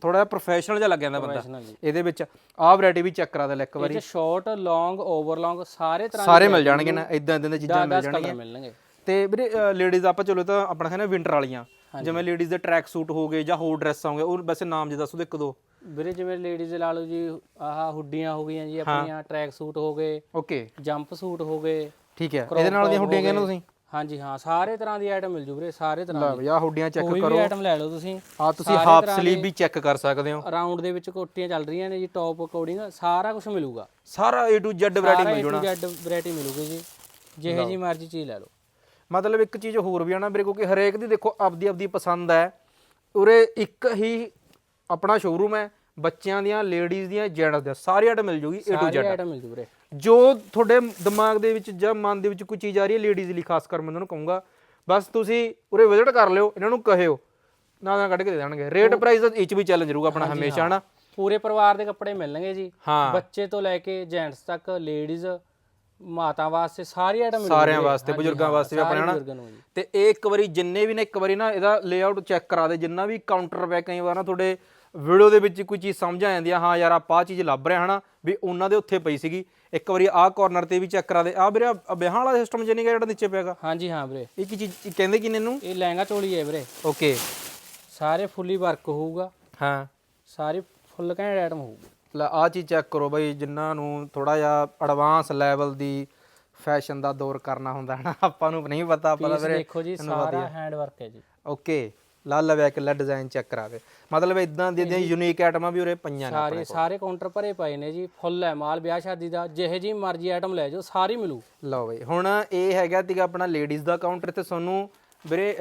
ਥੋੜਾ ਪ੍ਰੋਫੈਸ਼ਨਲ ਜਿਹਾ ਲੱਗ ਜਾਂਦਾ ਬੰਦਾ। ਇਹਦੇ ਵਿੱਚ ਆਹ ਵੈਰਾਈਟੀ ਵੀ ਚੈੱਕ ਕਰਾ ਦੇ ਲੈ ਇੱਕ ਵਾਰੀ। ਇਹ ਸ਼ਾਰਟ ਲੌਂਗ ਓਵਰ ਲੌਂਗ ਸਾਰੇ ਤਰ੍ਹਾਂ ਸਾਰੇ ਮਿਲ ਜਾਣਗੇ ਨਾ ਇਦਾਂ ਇਦਾਂ ਦੀਆਂ ਚੀਜ਼ਾਂ ਮਿਲ 10 ਜਾਣਗੀਆਂ। ਤੇ ਵੀਰੇ ਲੇਡੀਜ਼ ਆਪਾਂ ਚਲੋ ਤਾਂ ਆਪਣਾ ਹੈ ਨਾ ਵਿੰਟਰ ਵਾਲੀਆਂ ਜਿਵੇਂ ਲੇਡੀਜ਼ ਦੇ ਟਰੈਕ ਸੂਟ ਹੋ ਗਏ ਜਾਂ ਹੋਰ ਡਰੈਸ ਹੋਗੇ ਉਹ ਵੈਸੇ ਨਾਮ ਜੀ ਦੱਸੋ ਇੱਕ ਦੋ। ਵੀਰੇ ਜਿਵੇਂ ਲੇਡੀਜ਼ ਲਾ ਲਓ ਜੀ ਆਹ ਹੁੱਡੀਆਂ ਹੋ ਗਈਆਂ ਜੀ ਆਪਣੀਆਂ ਟਰੈਕ ਸੂਟ ਹੋ ਗਏ ਓਕੇ ਜੰਪ ਸੂਟ ਹੋ ਗਏ ਠੀਕ ਹੈ। ਇਹਦੇ ਨਾਲ ਦੀਆਂ ਹੁੱਡੀਆਂ ਕਹਿੰਦੇ ਤੁਸੀਂ? ਹਾਂਜੀ ਹਾਂ ਸਾਰੇ ਤਰ੍ਹਾਂ ਦੀ ਆਈਟਮ ਮਿਲ ਜੂ ਵੀਰੇ ਸਾਰੇ ਤਰ੍ਹਾਂ ਲੈ ਬਈ ਆਹ ਹੁੱਡੀਆਂ ਚੈੱਕ ਕੋਈ ਵੀ ਆਈਟਮ ਲੈ ਲਓ ਤੁਸੀਂ। ਆ ਤੁਸੀਂ ਹਾਫ ਸਲੀਵ ਵੀ ਚੈੱਕ ਕਰ ਸਕਦੇ ਹੋ। ਰਾਉਂਡ ਦੇ ਵਿੱਚ ਕੋਟੀਆਂ ਚੱਲ ਰਹੀਆਂ ਨੇ ਜੀ ਟੌਪ ਅਕੋਰਡਿੰਗ ਸਾਰਾ ਕੁਝ ਮਿਲੂਗਾ। ਸਾਰਾ A to Z ਵੈਰਾਈਟੀ ਸਾਰਾ ਮਿਲ A ਜਾਣਾ। Z ਵੈਰਾਈਟੀ ਮਿਲੂਗੀ ਜੀ। ਜਿਹੇ ਜੀ ਮਰਜ਼ੀ ਚੀਜ਼ ਲੈ ਲਓ। ਮਤਲਬ ਇੱਕ ਚੀਜ਼ ਹੋਰ ਵੀ ਆ ਨਾ ਵੀਰੇ ਕਿਉਂਕਿ ਹਰੇਕ ਦੀ ਦੇਖੋ ਆਪਦੀ ਆਪਦੀ ਪਸੰਦ ਹੈ। ਉਰੇ ਇੱਕ ਹੀ ਆਪਣਾ ਸ਼ੋਰੂਮ ਹੈ ਬੱਚਿਆਂ ਦੀਆਂ ਲੇਡੀਜ਼ ਦੀਆਂ ਜੈਂਟਸ ਦੀਆਂ ਸਾਰੀ ਆਈਟਮ ਮਿਲ ਜੂਗੀ A to ਸਾਰੀ Z ਆਈਟਮ ਮਿਲ ਜੂ ਵੀਰੇ। ਜੋ ਤੁਹਾਡੇ ਦਿਮਾਗ ਦੇ ਵਿੱਚ ਜਾਂ ਮਨ ਦੇ ਵਿੱਚ ਕੋਈ ਚੀਜ਼ ਆ ਰਹੀ ਹੈ ਲੇਡੀਜ਼ ਲਈ ਖਾਸ ਕਰ ਮੈਂ ਉਹਨਾਂ ਨੂੰ ਕਹੂੰਗਾ ਬਸ ਤੁਸੀਂ ਉਰੇ ਵਿਜ਼ਿਟ ਕਰ ਲਿਓ ਇਹਨਾਂ ਨੂੰ ਕਹਿਓ ਨਾਲ ਨਾਲ ਕੱਢ ਕੇ ਦੇ ਦੇਣਗੇ। ਰੇਟ ਪ੍ਰਾਈਸ ਇਹ 'ਚ ਵੀ ਚੱਲ ਰਹੂਗਾ ਆਪਣਾ ਹਮੇਸ਼ਾ ਨਾ ਪੂਰੇ ਪਰਿਵਾਰ ਦੇ ਕੱਪੜੇ ਮਿਲਣਗੇ ਜੀ। ਹਾਂ। ਬੱਚੇ ਤੋਂ ਲੈ ਕੇ ਜੈਂਟਸ ਤੱਕ ਲੇਡੀਜ਼ ਮਾਤਾ ਵਾਸਤੇ ਸਾਰੀ ਆਈਟਮ ਸਾਰਿਆਂ। ਵਾਸਤੇ ਬਜ਼ੁਰਗਾਂ ਵਾਸਤੇ ਵੀ ਆਪਣੇ ਨਾ ਨੂੰ ਜੀ। ਤੇ ਇਹ ਇੱਕ ਵਾਰੀ ਜਿੰਨੇ ਵੀ ਨੇ ਇੱਕ ਵਾਰੀ ਨਾ ਇਹਦਾ ਲੇਆਊਟ ਚੈੱਕ ਕਰਾ ਦੇ ਜਿੰਨਾ ਵੀ ਕਾਊਂਟਰ ਪੈ ਕਈ ਵਾਰ ਨਾ ਤੁਹਾਡੇ ਵੀਡੀਓ ਦੇ ਵਿੱਚ ਕੋਈ ਚੀਜ਼ ਸਮਝ ਆ ਜਾਂਦੀ ਆ ਹਾਂ ਯਾਰ ਆਪਾਂ ਆਹ ਚੀਜ਼ ਲੱਭ ਰਹੇ ਹਨਾ? ਵੀ ਉਹਨਾਂ ਦੇ ਉੱਥੇ ਪਈ ਸੀਗੀ। ਇੱਕ ਵਾਰੀ ਆਹ ਕਾਰਨਰ ਤੇ ਵੀ ਚੈੱਕ ਕਰਾ ਦੇ। ਆ ਵੀਰੇ ਆਹ ਵਿਆਹਾਂ ਵਾਲਾ ਸਿਸਟਮ ਜੇ ਨਹੀਂ ਗਾ ਜਿਹੜਾ ਨੀਚੇ ਪਿਆਗਾ ਹਾਂਜੀ ਹਾਂ ਵੀਰੇ। ਇਹ ਕੀ ਚੀਜ਼ ਇਹ ਕਹਿੰਦੇ ਕਿਨੇ ਨੂੰ ਇਹ ਲਹਿੰਗਾ ਚੋਲੀ ਹੈ ਵੀਰੇ। ਓਕੇ। ਸਾਰੇ ਫੁੱਲੀ ਵਰਕ ਹੋਊਗਾ। ਹਾਂ। ਸਾਰੀ ਫੁੱਲ ਘੈਂਟ ਆਈਟਮ ਹੋਊਗੀ। ਲੈ ਆਹ ਚੀਜ਼ ਚੈੱਕ ਕਰੋ ਬਈ ਜਿਨ੍ਹਾਂ ਨੂੰ ਥੋੜਾ ਜਿਹਾ ਐਡਵਾਂਸ ਲੈਵਲ ਦੀ ਫੈਸ਼ਨ ਦਾ ਦੌਰ ਕਰਨਾ ਹੁੰਦਾ ਹੈ ਨਾ ਆਪਾਂ ਨੂੰ ਨਹੀਂ ਪਤਾ ਆਪਾਂ ਤਾਂ ਪੀਸ ਵੀਰੇ ਦੇਖੋ ਜੀ ਸਾਰਾ ਹੈਂਡ ਵਰਕ ਹੈ ਜੀ। ਓਕੇ। ਲਾ ਲਵੇ ਇਕੱਲਾ ਡਿਜ਼ਾਈਨ ਚੈੱਕ ਕਰਾਵੇ। ਮਤਲਬ ਇਦਾਂ ਦੀਆਂ ਯੂਨੀਕ ਆਈਟਮਾਂ ਵੀ ਉਰੇ ਪਈਆਂ ਨੇ ਸਾਰੇ ਸਾਰੇ ਕਾਊਂਟਰ ਭਰੇ ਪਏ ਨੇ ਜੀ ਫੁੱਲ ਹੈ ਮਾਲ ਵਿਆਹ ਸ਼ਾਦੀ ਦਾ ਜਿਹੇ ਜੀ ਮਰਜ਼ੀ ਆਈਟਮ ਲੈ ਜਾਓ ਸਾਰੀ ਮਿਲੂ। ਲਓ ਬਈ ਹੁਣ ਇਹ ਹੈਗਾ ਤੀਗਾ ਆਪਣਾ ਲੇਡੀਜ਼ ਦਾ ਕਾਊਂਟਰ ਤੇ ਤੁਹਾਨੂੰ ਵੀਰੇ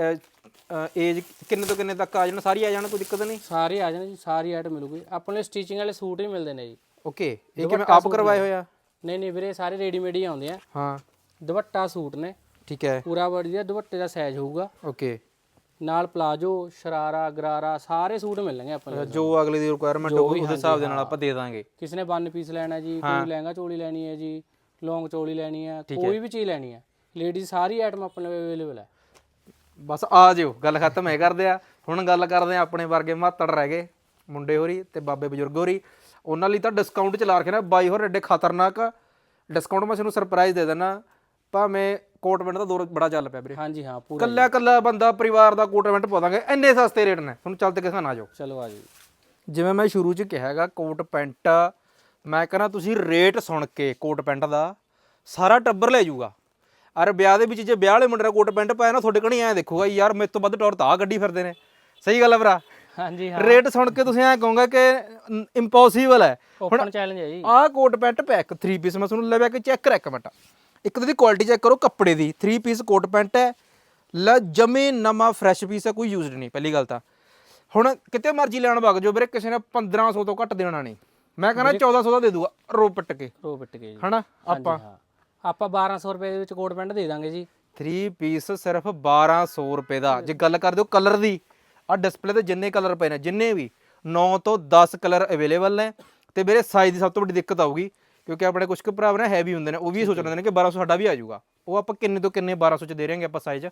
ਏਜ ਕਿੰਨੇ ਤੋਂ ਕਿੰਨੇ ਤੱਕ ਆ ਜਾਣਾ? ਸਾਰੀ ਆ ਜਾਣਾ ਕੋਈ ਦਿੱਕਤ ਨਹੀਂ? ਸਾਰੇ ਆ ਜਾਣੇ ਜੀ ਸਾਰੀ ਆਈਟਮ ਮਿਲੂਗੀ। ਆਪਣੇ ਸਟਿਚਿੰਗ ਵਾਲੇ ਸੂਟ ਹੀ ਮਿਲਦੇ ਨੇ ਜੀ। ਓਕੇ ਇਹ ਕਿਵੇਂ ਆਪ ਕਰਵਾਏ ਹੋਇਆ ਨਹੀਂ ਨਹੀਂ ਵੀਰੇ ਸਾਰੇ ਰੈਡੀਮੇਡ ਹੀ ਆਉਂਦੇ ਆ। ਹਾਂ। ਦੁਪੱਟਾ ਸੂਟ ਨੇ। ਠੀਕ ਹੈ। ਪੂਰਾ ਵਧੀਆ ਦੁਪੱਟੇ ਦਾ ਸਾਈਜ਼ ਹੋਊਗਾ। ਓਕੇ ਨਾਲ ਪਲਾਜੋ ਸ਼ਰਾਰਾ ਗਰਾਰਾ ਸਾਰੇ ਸੂਟ ਮਿਲਣਗੇ ਆਪਾਂ ਨੂੰ ਜੋ ਅਗਲੇ ਦੀ ਰਿਕੁਆਇਰਮੈਂਟ ਹੋਊਗੀ ਉਹਦੇ ਹਿਸਾਬ ਦੇ ਨਾਲ ਆਪਾਂ ਦੇ ਦਾਂਗੇ। ਕਿਸੇ ਨੇ ਵਨ ਪੀਸ ਲੈਣਾ ਜੀ ਕੋਈ ਲਹਿੰਗਾ ਚੋਲੀ ਲੈਣੀ ਹੈ ਜੀ ਲੌਂਗ ਚੋਲੀ ਲੈਣੀ ਹੈ ਕੋਈ ਵੀ ਚੀਜ਼ ਲੈਣੀ ਹੈ। ਲੇਡੀ ਸਾਰੀ ਆਈਟਮ ਆਪਣੇ ਲਈ ਅਵੇਲੇਬਲ ਹੈ। ਬਸ ਆ ਜਿਓ ਗੱਲ ਖਤਮ ਹੈ ਕਰਦੇ ਆ। ਹੁਣ ਗੱਲ ਕਰਦੇ ਆ ਆਪਣੇ ਵਰਗੇ ਮਾਤੜ ਰਹਿ ਗਏ ਮੁੰਡੇ ਹੋਰੀ ਤੇ ਬਾਬੇ ਬਜ਼ੁਰਗ ਹੋਰੀ। ਉਹਨਾਂ ਲਈ ਤਾਂ ਡਿਸਕਾਊਂਟ ਚਲਾ ਰੱਖਿਆ ਨਾ ਬਾਈ ਹੋਰ ਐਡੇ ਖਤਰਨਾਕ ਡਿਸਕਾਊਂਟ ਮੈਂ ਤੁਹਾਨੂੰ ਸਰਪ੍ਰਾਈਜ਼ ਦੇ ਦੇਣਾ ਭਾਵੇਂ ਕੋਟ ਪੈਂਟ ਦਾ ਦੌਰ ਬੜਾ ਚੱਲ ਪਿਆ ਵੀਰੇ। ਹਾਂਜੀ ਹਾਂ ਪੂਰਾ ਕੱਲਾ ਕੱਲਾ ਬੰਦਾ ਪਰਿਵਾਰ ਦਾ ਕੋਟ ਪੈਂਟ ਪਾ ਦਾਂਗੇ ਇੰਨੇ ਸਸਤੇ ਰੇਟ ਨੇ। ਤੁਹਾਨੂੰ ਚੱਲ ਤੇ ਕਿਸਾਨ ਆ ਜਾਓ। ਚਲੋ ਆ ਜੀ ਜਿਵੇਂ ਮੈਂ ਸ਼ੁਰੂ ਚ ਕਿਹਾ ਹੈਗਾ ਕੋਟ ਪੈਂਟ ਮੈਂ ਕਹਿੰਦਾ ਤੁਸੀਂ ਰੇਟ ਸੁਣ ਕੇ ਕੋਟ ਪੈਂਟ ਦਾ ਸਾਰਾ ਟੱਬਰ ਲੈ ਜਾਊਗਾ। ਅਰ ਵਿਆਹ ਦੇ ਵਿੱਚ ਜੇ ਵਿਆਹ ਵਾਲੇ ਮੁੰਡੇ ਦਾ ਕੋਟ ਪੈਂਟ ਪਾਇਆ ਨਾ ਤੁਹਾਡੇ ਕਣੀ ਐ ਦੇਖੂਗਾ ਯਾਰ ਮੇਰੇ ਤੋਂ ਵੱਧ ਟੌਰ ਤਾਂ ਆ ਗੱਡੀ ਫਿਰਦੇ ਨੇ। ਸਹੀ ਗੱਲ ਹੈ ਭਰਾ? ਹਾਂਜੀ ਹਾਂ। ਰੇਟ ਸੁਣ ਕੇ ਤੁਸੀਂ ਐ ਕਹੋਗੇ ਕਿ ਇੰਪੋਸੀਬਲ ਹੈ। ਓਪਨ ਚੈਲੰਜ ਹੈ ਜੀ। ਆਹ ਕੋਟ ਪੈਂਟ ਪੈਕ 3 ਪੀਸ ਮੈਂ ਤੁਹਾਨੂੰ ਲੈ ਕੇ ਚੈੱਕ ਕਰ ਇੱਕ ਮਿੰਟ। ਇੱਕ ਤਾਂ ਦੀ ਕੁਆਲਿਟੀ ਚੈੱਕ ਕਰੋ ਕੱਪੜੇ ਦੀ। 3 ਪੀਸ ਕੋਟ ਪੈਂਟ ਹੈ। ਲ ਜਮੇ ਨਵਾਂ ਫਰੈਸ਼ ਪੀਸ ਹੈ ਕੋਈ ਯੂਜ਼ਡ ਨਹੀਂ ਪਹਿਲੀ ਗੱਲ ਤਾਂ। ਹੁਣ ਕਿਤੇ ਮਰਜ਼ੀ ਲੈਣ ਵਗ ਜਾਓ ਵੀਰੇ ਕਿਸੇ ਨੇ 1500 ਤੋਂ ਘੱਟ ਦੇਣਾ ਨਹੀਂ। ਮੈਂ ਕਹਿੰਦਾ 1400 ਦਾ ਦੇ ਦੂਗਾ ਰੋ ਪੱਟ ਕੇ। ਰੋ ਪਿੱਟ ਕੇ ਜੀ। ਹਨਾ? ਆਪਾਂ ਆਪਾਂ 1200 ਰੁਪਏ ਦੇ ਵਿੱਚ ਕੋਟ ਪੈਂਟ ਦੇ ਦਾਂਗੇ ਜੀ। 3 ਪੀਸ ਸਿਰਫ 1200 ਰੁਪਏ ਦਾ। ਜੇ ਗੱਲ ਕਰਦੇ ਹੋ ਕਲਰ ਦੀ ਆ ਡਿਸਪਲੇ ਤੇ ਜਿੰਨੇ ਕਲਰ ਪਏ ਨੇ ਜਿੰਨੇ ਵੀ 9 ਤੋਂ 10 ਕਲਰ ਅਵੇਲੇਬਲ ਨੇ। ਤੇ ਵੀਰੇ ਸਾਈਜ਼ ਦੀ ਸਭ ਤੋਂ ਵੱਡੀ ਦਿੱਕਤ ਆਊਗੀ। ਕਿਉਂਕਿ ਆਪਣੇ ਕੁਝ ਕੁ ਭਰਾ ਨਾ ਹੈਵੀ ਹੁੰਦੇ ਨੇ ਉਹ ਵੀ ਸੋਚ ਲੈਂਦੇ ਨੇ ਕਿ 1200 ਸਾਡਾ ਵੀ ਆ ਜਾਊਗਾ। ਉਹ ਆਪਾਂ ਕਿੰਨੇ ਤੋਂ ਕਿੰਨੇ 1200 ਚ ਦੇ ਰਹੇਗੇ ਆਪਾਂ ਸਾਈਜ਼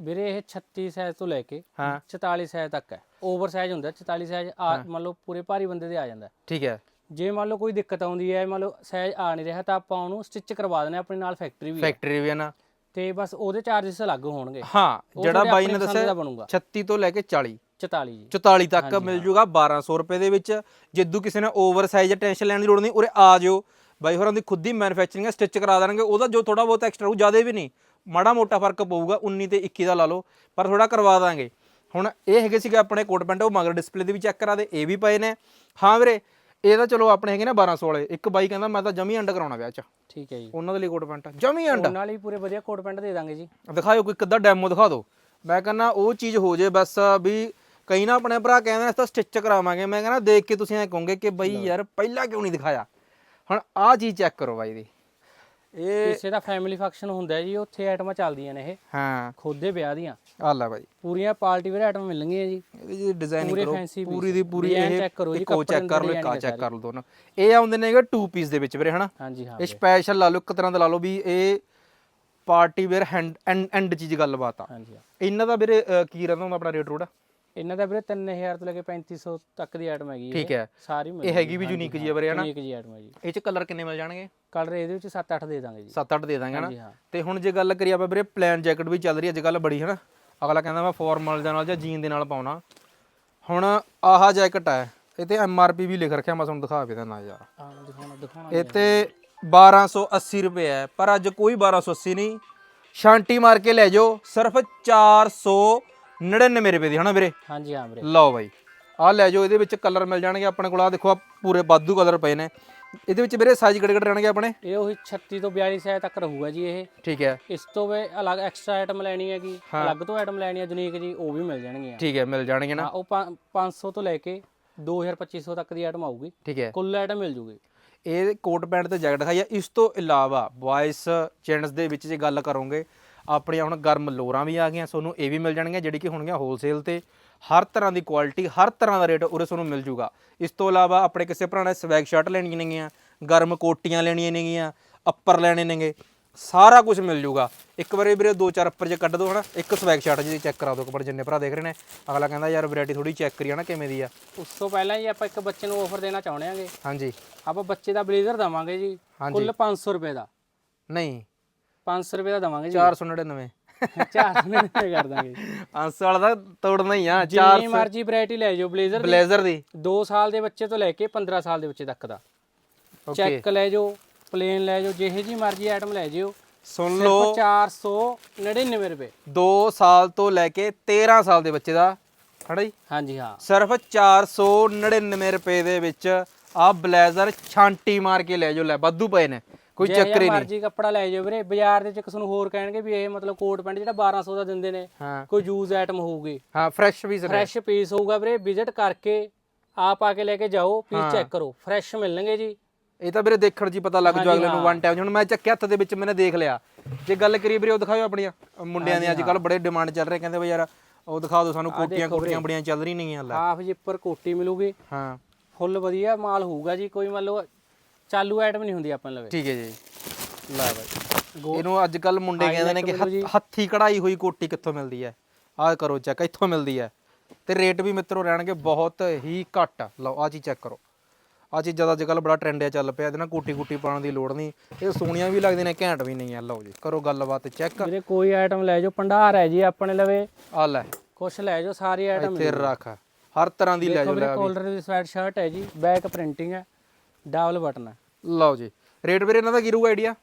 ਵੀਰੇ ਇਹ 36 ਸਾਈਜ਼ ਤੋਂ ਲੈ ਕੇ ਹਾਂ। 44 ਸਾਈਜ਼ ਤੱਕ ਹੈ। ਓਵਰ ਸਾਈਜ਼ ਹੁੰਦਾ 44 ਸਾਈਜ਼ ਆ ਮੰਨ ਲਓ ਪੂਰੇ ਭਾਰੀ ਬੰਦੇ ਦੇ ਆ ਜਾਂਦਾ। ਠੀਕ ਹੈ। ਜੇ ਮੰਨ ਲਓ ਕੋਈ ਦਿੱਕਤ ਆਉਂਦੀ ਹੈ ਮੰਨ ਲਓ ਸਾਈਜ਼ ਆ ਨਹੀਂ ਰਿਹਾ ਤਾਂ ਆਪਾਂ ਉਹਨੂੰ ਸਟਿਚ ਕਰਵਾ ਦਿੰਦੇ ਆਪਣੇ ਨਾਲ ਫੈਕਟਰੀ ਵੀ ਫੈਕਟਰੀ ਵੀ ਹੈ ਨਾ। ਤੇ ਬਸ ਉਹਦੇ ਚਾਰजेस ਅਲੱਗ ਹੋਣਗੇ। ਹਾਂ ਜਿਹੜਾ ਬਾਈ ਨੇ ਦੱਸਿਆ ਦਾ ਬਣੂਗਾ। 36 ਤੋਂ ਲੈ ਕੇ 40 44 ਜੀ। 44 ਤੱਕ ਮਿਲ ਜੂਗਾ 1200 ਰੁਪਏ ਦੇ ਵਿੱਚ। ਜਿੱਦੂ ਕਿਸੇ ਨੇ ਓਵਰ ਸਾਈਜ਼ ਟੈਨਸ਼ਨ ਲੈਣ ਦੀ ਲੋੜ ਨਹੀਂ ਉਰੇ ਆ ਜਿਓ। ਬਾਈ ਹੋਰਾਂ ਦੀ ਖੁਦ ਦੀ ਮੈਨੂਫੈਕਚਰਿੰਗ ਹੈ ਸਟਿਚ ਕਰਾ ਦੇਣਗੇ ਉਹਦਾ ਜੋ ਥੋੜਾ ਬਹੁਤ ਐਕਸਟਰਾ ਹੋਊ ਜ਼ਿਆਦਾ ਵੀ ਨਹੀਂ। ਮਾੜਾ ਮੋਟਾ ਫ਼ਰਕ ਪਊਗਾ 19 ਤੇ 21 ਦਾ ਲਾ ਲਓ ਪਰ ਥੋੜਾ ਕਰਵਾ ਦਾਂਗੇ। ਹੁਣ ਇਹ ਹੈਗੇ ਸੀਗੇ ਆਪਣੇ ਕੋਟ ਪੈਂਟ ਉਹ ਮਗਰ ਡਿਸਪਲੇ ਦੇ ਵੀ ਚੈੱਕ ਕਰਾ ਦੇ ਇਹ ਵੀ ਪਏ ਨੇ। ਹਾਂ ਵੀਰੇ ਇਹ ਤਾਂ ਚਲੋ ਆਪਣੇ ਹੈਗੇ ਨਾ 1200 ਵਾਲੇ। ਇੱਕ ਬਾਈ ਕਹਿੰਦਾ ਮੈਂ ਤਾਂ ਜਮੀ ਅੰਡ ਕਰਾਉਣਾ ਵਿਆਹ 'ਚ। ਠੀਕ ਹੈ ਜੀ। ਉਹਨਾਂ ਦੇ ਲਈ ਕੋਟ ਪੈਂਟ ਜਮੀ ਅੰਡ ਉਹਨਾਂ ਲਈ ਪੂਰੇ ਵਧੀਆ ਕੋਟ ਪੈਂਟ ਦੇ ਦਾਂਗੇ ਜੀ। ਦਿਖਾਓ ਕੋਈ ਕਿੱਦਾਂ ਡੈਮੋ ਦਿਖਾ ਦਿਓ ਮੈਂ ਕਹਿੰਦਾ ਉਹ ਚੀਜ਼ ਹੋ ਜੇ ਬਸ ਵੀ ਕਈ ਨਾ ਆਪਣੇ ਭਰਾ ਕਹਿੰਦੇ ਨੇ ਤਾਂ ਸਟਿਚ ਕਰਾਵਾਂਗੇ। ਮੈਂ ਕਹਿੰਦਾ ਦੇਖ ਕੇ ਤੁਸੀਂ ਐ ਕਹੋਗੇ ਕਿ ਬਈ ਯਾਰ ਪਹਿਲਾਂ ਕਿਉਂ ਨਹੀਂ ਦਿਖਾਇਆ? ਹੁਣ ਆਹ ਚੀਜ਼ ਚੈੱਕ ਕਰੋ ਬਾਈ ਦੀ। ਇਹ ਕਿਸੇ ਦਾ ਫੈਮਿਲੀ ਫੰਕਸ਼ਨ ਹੁੰਦਾ ਹੈ ਜੀ ਉੱਥੇ ਆਈਟਮਾਂ ਚੱਲਦੀਆਂ ਨੇ ਇਹ। ਹਾਂ। ਖੋਦੇ ਵਿਆਹ ਦੀਆਂ। ਆ ਲੈ ਬਾਈ। ਪੂਰੀਆਂ ਪਾਰਟੀ ਵੇਅਰ ਆਈਟਮ ਮਿਲਣਗੀਆਂ ਜੀ। ਇਹਦੀ ਜੀ ਡਿਜ਼ਾਈਨਿੰਗ ਕਰੋ। ਪੂਰੀ ਦੀ ਪੂਰੀ ਇਹ check ਕਰੋ ਜੀ, ਇੱਕੋ ਕੱਪੜੇ ਚੈੱਕ ਕਰ ਲਓ ਇੱਕ ਆ ਚੈੱਕ ਕਰ ਲਓ। ਦੋਨੋਂ। ਇਹ ਆਉਂਦੇ ਨੇਗੇ 2 ਪੀਸ ਦੇ ਵਿੱਚ ਵੀਰੇ ਹਨਾ? ਹਾਂਜੀ ਹਾਂ ਇਹ ਸਪੈਸ਼ਲ ਲਾ ਲਓ ਇੱਕ ਤਰ੍ਹਾਂ ਦਾ ਲਾ ਲਓ ਵੀ ਇਹ ਪਾਰਟੀ ਵੇਅਰ ਹੈਂਡ ਐਂਡ ਚੀਜ਼ ਗੱਲਬਾਤ ਆ। ਹਾਂਜੀ ਇਹਨਾਂ ਦਾ ਵੀਰੇ ਕੀ ਰਹਿੰਦਾ ਹੁੰਦਾ ਆਪਣਾ ਰੇਟ? ਰੋਡ ਇਹਨਾਂ ਦਾ ਵੀਰੇ 3000 ਤੋਂ ਲੈ ਕੇ 3500 ਤੱਕ ਦੀ ਆਈਟਮ ਹੈਗੀ ਠੀਕ ਹੈ। ਸਾਰੀ ਇਹ ਹੈਗੀ ਵੀ ਯੂਨੀਕ ਜੀ ਵੀਰੇ ਹਨਾ? ਯੂਨੀਕ ਜੀ ਆਈਟਮ ਹੈ ਜੀ। ਇਹ ਚ ਕਲਰ ਕਿੰਨੇ ਮਿਲ ਜਾਣਗੇ? ਕਲਰ ਇਹਦੇ ਵਿੱਚ 7-8 ਦੇ ਦਾਂਗੇ ਜੀ। 7-8 ਦੇ ਦਾਂਗੇ ਹਨਾ? ਤੇ ਹੁਣ ਜੇ ਗੱਲ ਕਰੀਏ ਆਪਾਂ ਵੀਰੇ ਪਲਾਨ ਜੈਕਟ ਵੀ ਚੱਲ ਰਹੀ ਅੱਜ ਕੱਲ ਬੜੀ ਹਨਾ? ਅਗਲਾ ਕਹਿੰਦਾ ਮੈਂ ਫਾਰਮਲ ਦੇ ਨਾਲ ਜਾਂ ਜੀਨ ਦੇ ਨਾਲ ਪਾਉਣਾ। ਹੁਣ ਆਹ ਜੈਕਟ ਹੈ ਇਹ ਤੇ ਐਮ ਆਰ ਪੀ ਵੀ ਲਿਖ ਰੱਖਿਆ ਮੈਂ ਤੁਹਾਨੂੰ ਦਿਖਾ ਵੀ ਦਿੰਦਾ ਯਾਰ। ਹਾਂ ਦਿਖਾਉਣਾ ਦਿਖਾਉਣਾ ਇਹ ਤੇ 1280 ਰੁਪਏ ਹੈ ਪਰ ਅੱਜ ਕੋਈ 1280 ਨਹੀਂ। ਸ਼ਾਂਟੀ ਮਾਰ ਕੇ ਲੈ ਜਾਓ ਸਿਰਫ 499 ਰੁਪਏ ਦੀ ਹਨਾ ਵੀਰੇ? ਹਾਂਜੀ ਹਾਂ ਵੀਰੇ। ਲਓ ਬਾਈ ਆਹ ਲੈ ਜਾਓ ਇਹਦੇ ਵਿੱਚ ਕਲਰ ਮਿਲ ਜਾਣਗੇ ਆਪਣੇ ਕੋਲ ਆ ਦੇਖੋ ਆ ਪੂਰੇ ਬਾਦੂ ਕਲਰ ਪਏ ਨੇ। ਇਹਦੇ ਵਿੱਚ ਵੀਰੇ ਸਾਈਜ਼ ਕਿਹੜੇ ਕਿਹੜੇ ਰਹਿਣਗੇ ਆਪਣੇ? ਇਹ ਉਹੀ 36 ਤੋਂ 42 ਸਾਈਜ਼ ਤੱਕ ਰਹੂਗਾ ਜੀ ਇਹ। ਠੀਕ ਹੈ। ਇਸ ਤੋਂ ਵੇ ਅਲੱਗ ਐਕਸਟਰਾ ਆਈਟਮ ਲੈਣੀ ਹੈਗੀ ਅਲੱਗ ਤੋਂ ਆਈਟਮ ਲੈਣੀ ਹੈ ਯੂਨੀਕ ਜੀ ਉਹ ਵੀ ਮਿਲ ਜਾਣਗੀਆਂ। ਠੀਕ ਹੈ ਮਿਲ ਜਾਣਗੇ ਨਾ। ਉਹ ਪੰ- 500 ਤੋਂ ਲੈ ਕੇ 2250 ਤੱਕ ਦੀ ਆਈਟਮ ਆਊਗੀ। ਠੀਕ ਹੈ। ਕੁੱਲ ਆਈਟਮ ਮਿਲ ਜੂਗੀ। ਇਹ ਕੋਟ ਪੈਂਟ ਤੇ ਜੈਕਟ ਦਿਖਾਈ ਆ। ਇਸ ਤੋਂ ਇਲਾਵਾ ਬॉयਸ ਜੈਂਟਸ ਦੇ ਵਿੱਚ ਜੇ ਗੱਲ ਕਰੋਗੇ ਆਪਣੀਆਂ ਹੁਣ ਗਰਮ ਲੋਰਾਂ ਵੀ ਆ ਗਈਆਂ ਤੁਹਾਨੂੰ ਇਹ ਵੀ ਮਿਲ ਜਾਣਗੀਆਂ ਜਿਹੜੀ ਕਿ ਹੋਣਗੀਆਂ ਹੋਲਸੇਲ ਤੇ ਹਰ ਤਰ੍ਹਾਂ ਦੀ ਕੁਆਲਿਟੀ ਹਰ ਤਰ੍ਹਾਂ ਦਾ ਰੇਟ ਉਰੇ ਤੁਹਾਨੂੰ ਮਿਲ ਜੂਗਾ। ਇਸ ਤੋਂ ਇਲਾਵਾ ਆਪਣੇ ਕਿਸੇ ਭਰਾ ਨੇ ਸਵੈਗ ਸ਼ਰਟ ਲੈਣੀਆਂ ਨੇਗੀਆਂ ਗਰਮ ਕੋਟੀਆਂ ਲੈਣੀਆਂ ਨੇਗੀਆਂ ਅੱਪਰ ਲੈਣੇ ਨੇਗੇ ਸਾਰਾ ਕੁਝ ਮਿਲ ਜੂਗਾ। ਇੱਕ ਵਾਰੀ ਵੀਰੇ ਦੋ ਚਾਰ ਅੱਪਰ ਜੇ ਕੱਢ ਦੋ ਹਨਾ ਇੱਕ ਸਵੈਗ ਸ਼ਰਟ ਜੀ ਚੈੱਕ ਕਰਾ ਦਿਓ ਕਪੜ ਜਿੰਨੇ ਭਰਾ ਦੇਖ ਰਹੇ ਨੇ। ਅਗਲਾ ਕਹਿੰਦਾ ਯਾਰ ਵੈਰਾਈਟੀ ਥੋੜੀ ਚੈੱਕ ਕਰੀ ਹਨਾ ਕਿਵੇਂ ਦੀ ਆ? ਉਸ ਤੋਂ ਪਹਿਲਾਂ ਹੀ ਆਪਾਂ ਇੱਕ ਬੱਚੇ ਨੂੰ ਆਫਰ ਦੇਣਾ ਚਾਹੁੰਦੇ ਹਾਂਗੇ ਹਾਂਜੀ। ਆਪਾਂ ਬੱਚੇ ਦਾ ਬਲੇਜ਼ਰ ਦਵਾਂਗੇ ਜੀ ਹਾਂਜੀ। ਕੁੱਲ 500 ਰੁਪਏ ਦਾ। ਨਹੀਂ। 500 ਰੁਪਏ ਦਾ ਦਵਾਂਗੇ ਜੀ। 499 ਚਾਰ ਨੇ ਕਰ ਦਾਂਗੇ ਜੀ। ਅੰਸ ਵਾਲਾ ਦਾ ਤੋੜਨਾ ਹੀ ਆ ਜਿੰਨੀ ਮਰਜ਼ੀ ਵੈਰਾਈਟੀ ਲੈ ਜਾਓ ਬਲੇਜ਼ਰ ਦੀ। ਬਲੇਜ਼ਰ ਦੀ। 2 2 ਸਾਲ ਦੇ ਬੱਚੇ ਤੋਂ ਲੈ ਕੇ 15 ਸਾਲ ਦੇ ਬੱਚੇ ਤੱਕ ਦਾ। ਚੈੱਕ ਲੈ ਜਾਓ ਪਲੇਨ ਲੈ ਜਾਓ ਜਿਹੇ ਜੀ ਮਰਜ਼ੀ ਆਈਟਮ ਲੈ ਜਿਓ ਸੁਣ ਸਿਰਫ ਲਓ। 499 ਰੁਪਏ। 2 ਸਾਲ ਤੋਂ ਲੈ ਕੇ 13 ਸਾਲ ਦੇ ਬੱਚੇ ਦਾ। ਹੜਾ ਜੀ? ਹਾਂਜੀ ਹਾਂ। ਸਿਰਫ 499 ਰੁਪਏ ਦੇ ਵਿੱਚ ਆ ਬਲੇਜ਼ਰ ਛਾਂਟੀ ਮਾਰ ਕੇ ਲੈ ਜਾਓ ਲੈ ਵਾਧੂ ਪਏ ਨੇ। ਕੋਈ ਚੱਕਰ ਹੀ ਨਹੀਂ। ਮਰਜ਼ੀ ਕੱਪੜਾ ਲੈ ਜਾਓ ਵੀਰੇ ਬਾਜ਼ਾਰ ਦੇ ਚ ਨੂੰ ਹੋਰ ਕਹਿਣਗੇ ਵੀ ਇਹ ਮਤਲਬ ਕੋਟ ਪੈਂਟ ਜਿਹੜਾ 1200 ਦਾ ਦਿੰਦੇ ਨੇ ਹਾਂ। ਕੋਈ ਯੂਜ਼ ਆਈਟਮ ਹੋਊਗੀ। ਹਾਂ ਫਰੈਸ਼ ਵੀ ਸਰ ਫਰੈਸ਼ ਪੀਸ ਹੋਊਗਾ ਵੀਰੇ ਵਿਜ਼ਿਟ ਕਰਕੇ ਆਪ ਆ ਕੇ ਲੈ ਕੇ ਜਾਓ ਪੀਸ ਚੈੱਕ ਕਰੋ। ਫਰੈਸ਼ ਮਿਲਣਗੇ ਜੀ। ਇਹ ਤਾਂ ਵੀਰੇ ਦੇਖਣ 'ਚ ਹੀ ਪਤਾ ਲੱਗ ਜੂ ਅਗਲੇ ਨੂੰ ਵਨ ਟਾਈਮ ਹੁਣ ਮੈਂ ਚੱਕਿਆ ਹੱਥ ਦੇ ਵਿੱਚ ਮੈਨੇ ਦੇਖ ਲਿਆ। ਜੇ ਗੱਲ ਕਰੀਏ ਵੀਰੇ ਉਹ ਦਿਖਾਓ ਆਪਣੀਆਂ ਅਹ ਮੁੰਡਿਆਂ ਦੇ। ਅੱਜ ਕੱਲ ਬੜੇ ਡਿਮਾਂਡ ਚੱਲ ਰਹੇ ਕਹਿੰਦੇ ਬਈ ਯਾਰ ਉਹ ਦਿਖਾ ਦਿਓ ਸਾਨੂੰ ਕੋਟੀਆਂ ਕੋਟੀਆਂ ਬੜੀਆਂ ਚੱਲ ਰਹੀ ਨੇਗੀਆਂ ਲੈ ਹਾਫ ਜਿੱਪਰ ਕੋਟੀ ਮਿਲੂਗੀ। ਹਾਂ। ਫੁੱਲ ਵਧੀਆ ਮਾਲ ਹੋਊਗਾ ਜੀ ਕੋਈ ਮੰਨ ਲਓ ਚਾਲੂ ਆਈਟਮ ਨਹੀਂ ਹੁੰਦੀ ਆਪਾਂ ਲਵੇ। ਠੀਕ ਹੈ ਜੀ। ਲੈ ਬਾਈ। ਇਹਨੂੰ ਅੱਜ ਕੱਲ ਮੁੰਡੇ ਕਹਿੰਦੇ ਨੇ ਕਿ ਹੱਥ- ਕਢਾਈ ਹੋਈ ਕੋਟੀ ਕਿੱਥੋਂ ਮਿਲਦੀ ਹੈ? ਆਹ ਕਰੋ ਚੈੱਕ ਇੱਥੋਂ ਮਿਲਦੀ ਹੈ। ਤੇ ਰੇਟ ਵੀ ਮਿੱਤਰੋ ਰਹਿਣਗੇ ਬਹੁਤ ਹੀ ਘੱਟ। ਲਓ ਆਹ ਚੀਜ਼ ਚੈੱਕ ਕਰੋ। ਆਹ ਚੀਜ਼ਾਂ ਦਾ ਅੱਜ ਕੱਲ ਬੜਾ ਟ੍ਰੈਂਡ ਆ ਚੱਲ ਪਿਆ। ਇਹਦੇ ਨਾਲ ਕੋਟੀ ਕੋਟੀ ਪਾਉਣ ਦੀ ਲੋੜ ਨਹੀਂ। ਇਹ ਸੋਹਣੀਆਂ ਵੀ ਲੱਗਦੀਆਂ ਨੇ ਘੈਂਟ ਵੀ ਨਹੀਂ ਆ। ਲਓ ਜੀ ਕਰੋ ਗੱਲਬਾਤ ਚੈੱਕ ਵੀਰੇ ਕੋਈ ਆਈਟਮ ਲੈ ਜਾਓ ਭੰਡਾਰ ਹੈ ਜੀ ਆਪਣੇ ਲਵੇ। ਆ ਲੈ। ਕੁਛ ਲੈ ਜਾਓ ਸਾਰੀ ਆਈਟਮ ਇੱਥੇ ਰੱਖ। ਹਰ ਤਰ੍ਹਾਂ ਦੀ ਲੈ ਜਾਓ ਵੀਰੇ ਕੋਲਰ ਦੀ ਸਵੈਟ ਸ਼ਰਟ ਹੈ ਜੀ ਬੈਕ ਪ੍ਰਿੰਟਿੰਗ ਹੈ। ਡਬਲ ਬਟਨ ਹੈ। ਲਓ ਜੀ। ਰੇਟ ਵੀਰੇ ਇਹਨਾਂ ਦਾ ਕੀ ਰਹੂਗਾ ਆਈਡੀਆ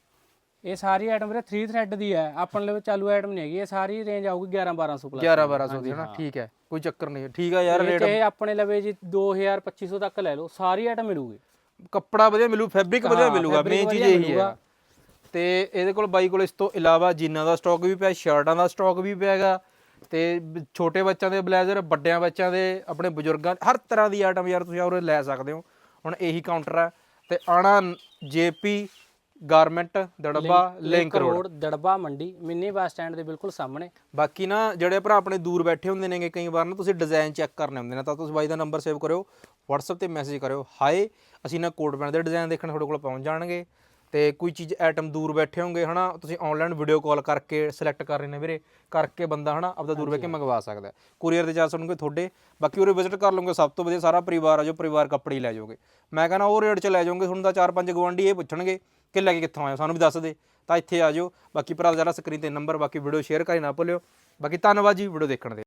ਇਹ ਸਾਰੀ ਆਈਟਮ ਵੀਰੇ 3 ਥ੍ਰੈਡ ਦੀ ਹੈ। ਆਪਣੇ ਲਵੇ ਚਾਲੂ ਆਈਟਮ ਨਹੀਂ ਹੈਗੀ। ਇਹ ਸਾਰੀ ਰੇਂਜ ਆਊਗੀ 11 1200 ਪਲੱਸ 11 1200 ਦੀ ਹੈ ਨਾ? ਠੀਕ ਹੈ। ਕੋਈ ਚੱਕਰ ਨਹੀਂ। ਠੀਕ ਆ ਯਾਰ ਇਹ ਚਾਹੇ ਆਪਣੇ ਲਵੇ ਜੀ 2000 2500 ਤੱਕ ਲੈ ਲਓ ਸਾਰੀ ਆਈਟਮ ਮਿਲੂਗੀ। ਕੱਪੜਾ ਵਧੀਆ ਮਿਲੂ ਫੈਬਰਿਕ ਵਧੀਆ ਹਾਂ, ਮਿਲੂਗਾ fabric ਮੇਨ ਚੀਜ਼ ਵਧੀਆ ਇਹੀ ਹੈ। ਮਿਲੂਗਾ। ਤੇ ਇਹਦੇ ਕੋਲ ਬਾਈ ਕੋਲ ਇਸ ਤੋਂ ਇਲਾਵਾ ਜੀਨਾਂ ਦਾ ਸਟਾਕ ਵੀ ਪਿਆ ਸ਼ਰਟਾਂ ਦਾ ਸਟਾਕ ਵੀ ਪਿਆਗਾ। ਤੇ ਬ- ਛੋਟੇ ਬੱਚਿਆਂ ਦੇ ਬਲੇਜ਼ਰ ਵੱਡਿਆਂ ਬੱਚਿਆਂ ਦੇ ਆਪਣੇ ਬਜ਼ੁਰਗਾਂ ਹਰ ਤਰ੍ਹਾਂ ਦੀ ਆਈਟਮ ਯਾਰ ਤੁਸੀਂ ਉਰੇ ਲੈ ਸਕਦੇ ਹੋ। ਹੁਣ ਇਹੀ ਕਾਊਂਟਰ ਹੈ ਤੇ ਆਣਾ JP garment Dirba link road. Dirba Mandi mini bus stand ਦੇ ਬਿਲਕੁਲ ਸਾਹਮਣੇ। ਬਾਕੀ ਨਾ ਜਿਹੜੇ ਭਰਾ ਆਪਣੇ ਦੂਰ ਬੈਠੇ ਹੁੰਦੇ ਨੇਗੇ ਕਈ ਵਾਰ ਨਾ ਤੁਸੀਂ ਡਿਜ਼ਾਈਨ ਚੈੱਕ ਕਰਨੇ ਹੁੰਦੇ ਨੇ ਤਾਂ ਤੁਸੀਂ ਬਾਈ ਦਾ ਨੰਬਰ ਸੇਵ ਕਰਿਓ WhatsApp ਤੇ ਮੈਸੇਜ ਕਰਿਓ ਹਾਏ ਅਸੀਂ ਨਾ ਕੋਟ ਪੈਂਟ ਦੇ ਡਿਜ਼ਾਈਨ ਦੇਖਣ ਤੁਹਾਡੇ ਕੋਲ ਪਹੁੰਚ ਜਾਣਗੇ। ਤੇ ਕੋਈ ਚੀਜ਼ ਆਈਟਮ ਦੂਰ ਬੈਠੇ ਹੋਗੇ ਹਨਾ? ਤੁਸੀਂ ਆਨਲਾਈਨ ਵੀਡੀਓ ਕਾਲ ਕਰਕੇ ਸਿਲੈਕਟ ਕਰ ਰਹੇ ਨੇ ਵੀਰੇ ਕਰਕੇ ਬੰਦਾ ਹਨਾ ਆਪਦਾ ਦੂਰ ਬੈ ਕੇ ਮੰਗਵਾ ਸਕਦਾ। ਕੁਰੀਅਰ ਦੇ ਚਾਰਜ ਹੋਣਗੇ ਤੁਹਾਡੇ ਬਾਕੀ ਉਰੇ ਵਿਜ਼ਿਟ ਕਰ ਲਓਗੇ ਸਭ ਤੋਂ ਵਧੀਆ ਸਾਰਾ ਪਰਿਵਾਰ ਆ ਜੋ ਪਰਿਵਾਰ ਕੱਪੜੇ ਲੈ ਜਾਓਗੇ। ਮੈਂ ਕਹਿੰਦਾ ਉਹ ਰੇਟ 'ਚ ਲੈ ਜਾਓਗੇ ਤੁਹਾਨੂੰ ਤਾਂ ਚਾਰ ਪੰਜ ਗਵਾਂਢੀ ਇਹ ਪੁੱਛਣਗੇ ਕਿ ਲੈ ਕੇ ਕਿੱਥੋਂ ਆਏ ਸਾਨੂੰ ਵੀ ਦੱਸ ਦੇ ਤਾਂ ਇੱਥੇ ਆ ਜਾਓ। ਬਾਕੀ ਭਰਾ ਜਰਾ ਸਕਰੀਨ ਤੇ ਨੰਬਰ ਬਾਕੀ ਵੀਡੀਓ ਸ਼ੇਅਰ ਕਰੀ ਨਾ ਭੁੱਲਿਓ। ਬਾਕੀ ਧੰਨਵਾਦ ਜੀ ਵੀਡੀਓ ਦੇਖਣ ਦੇ।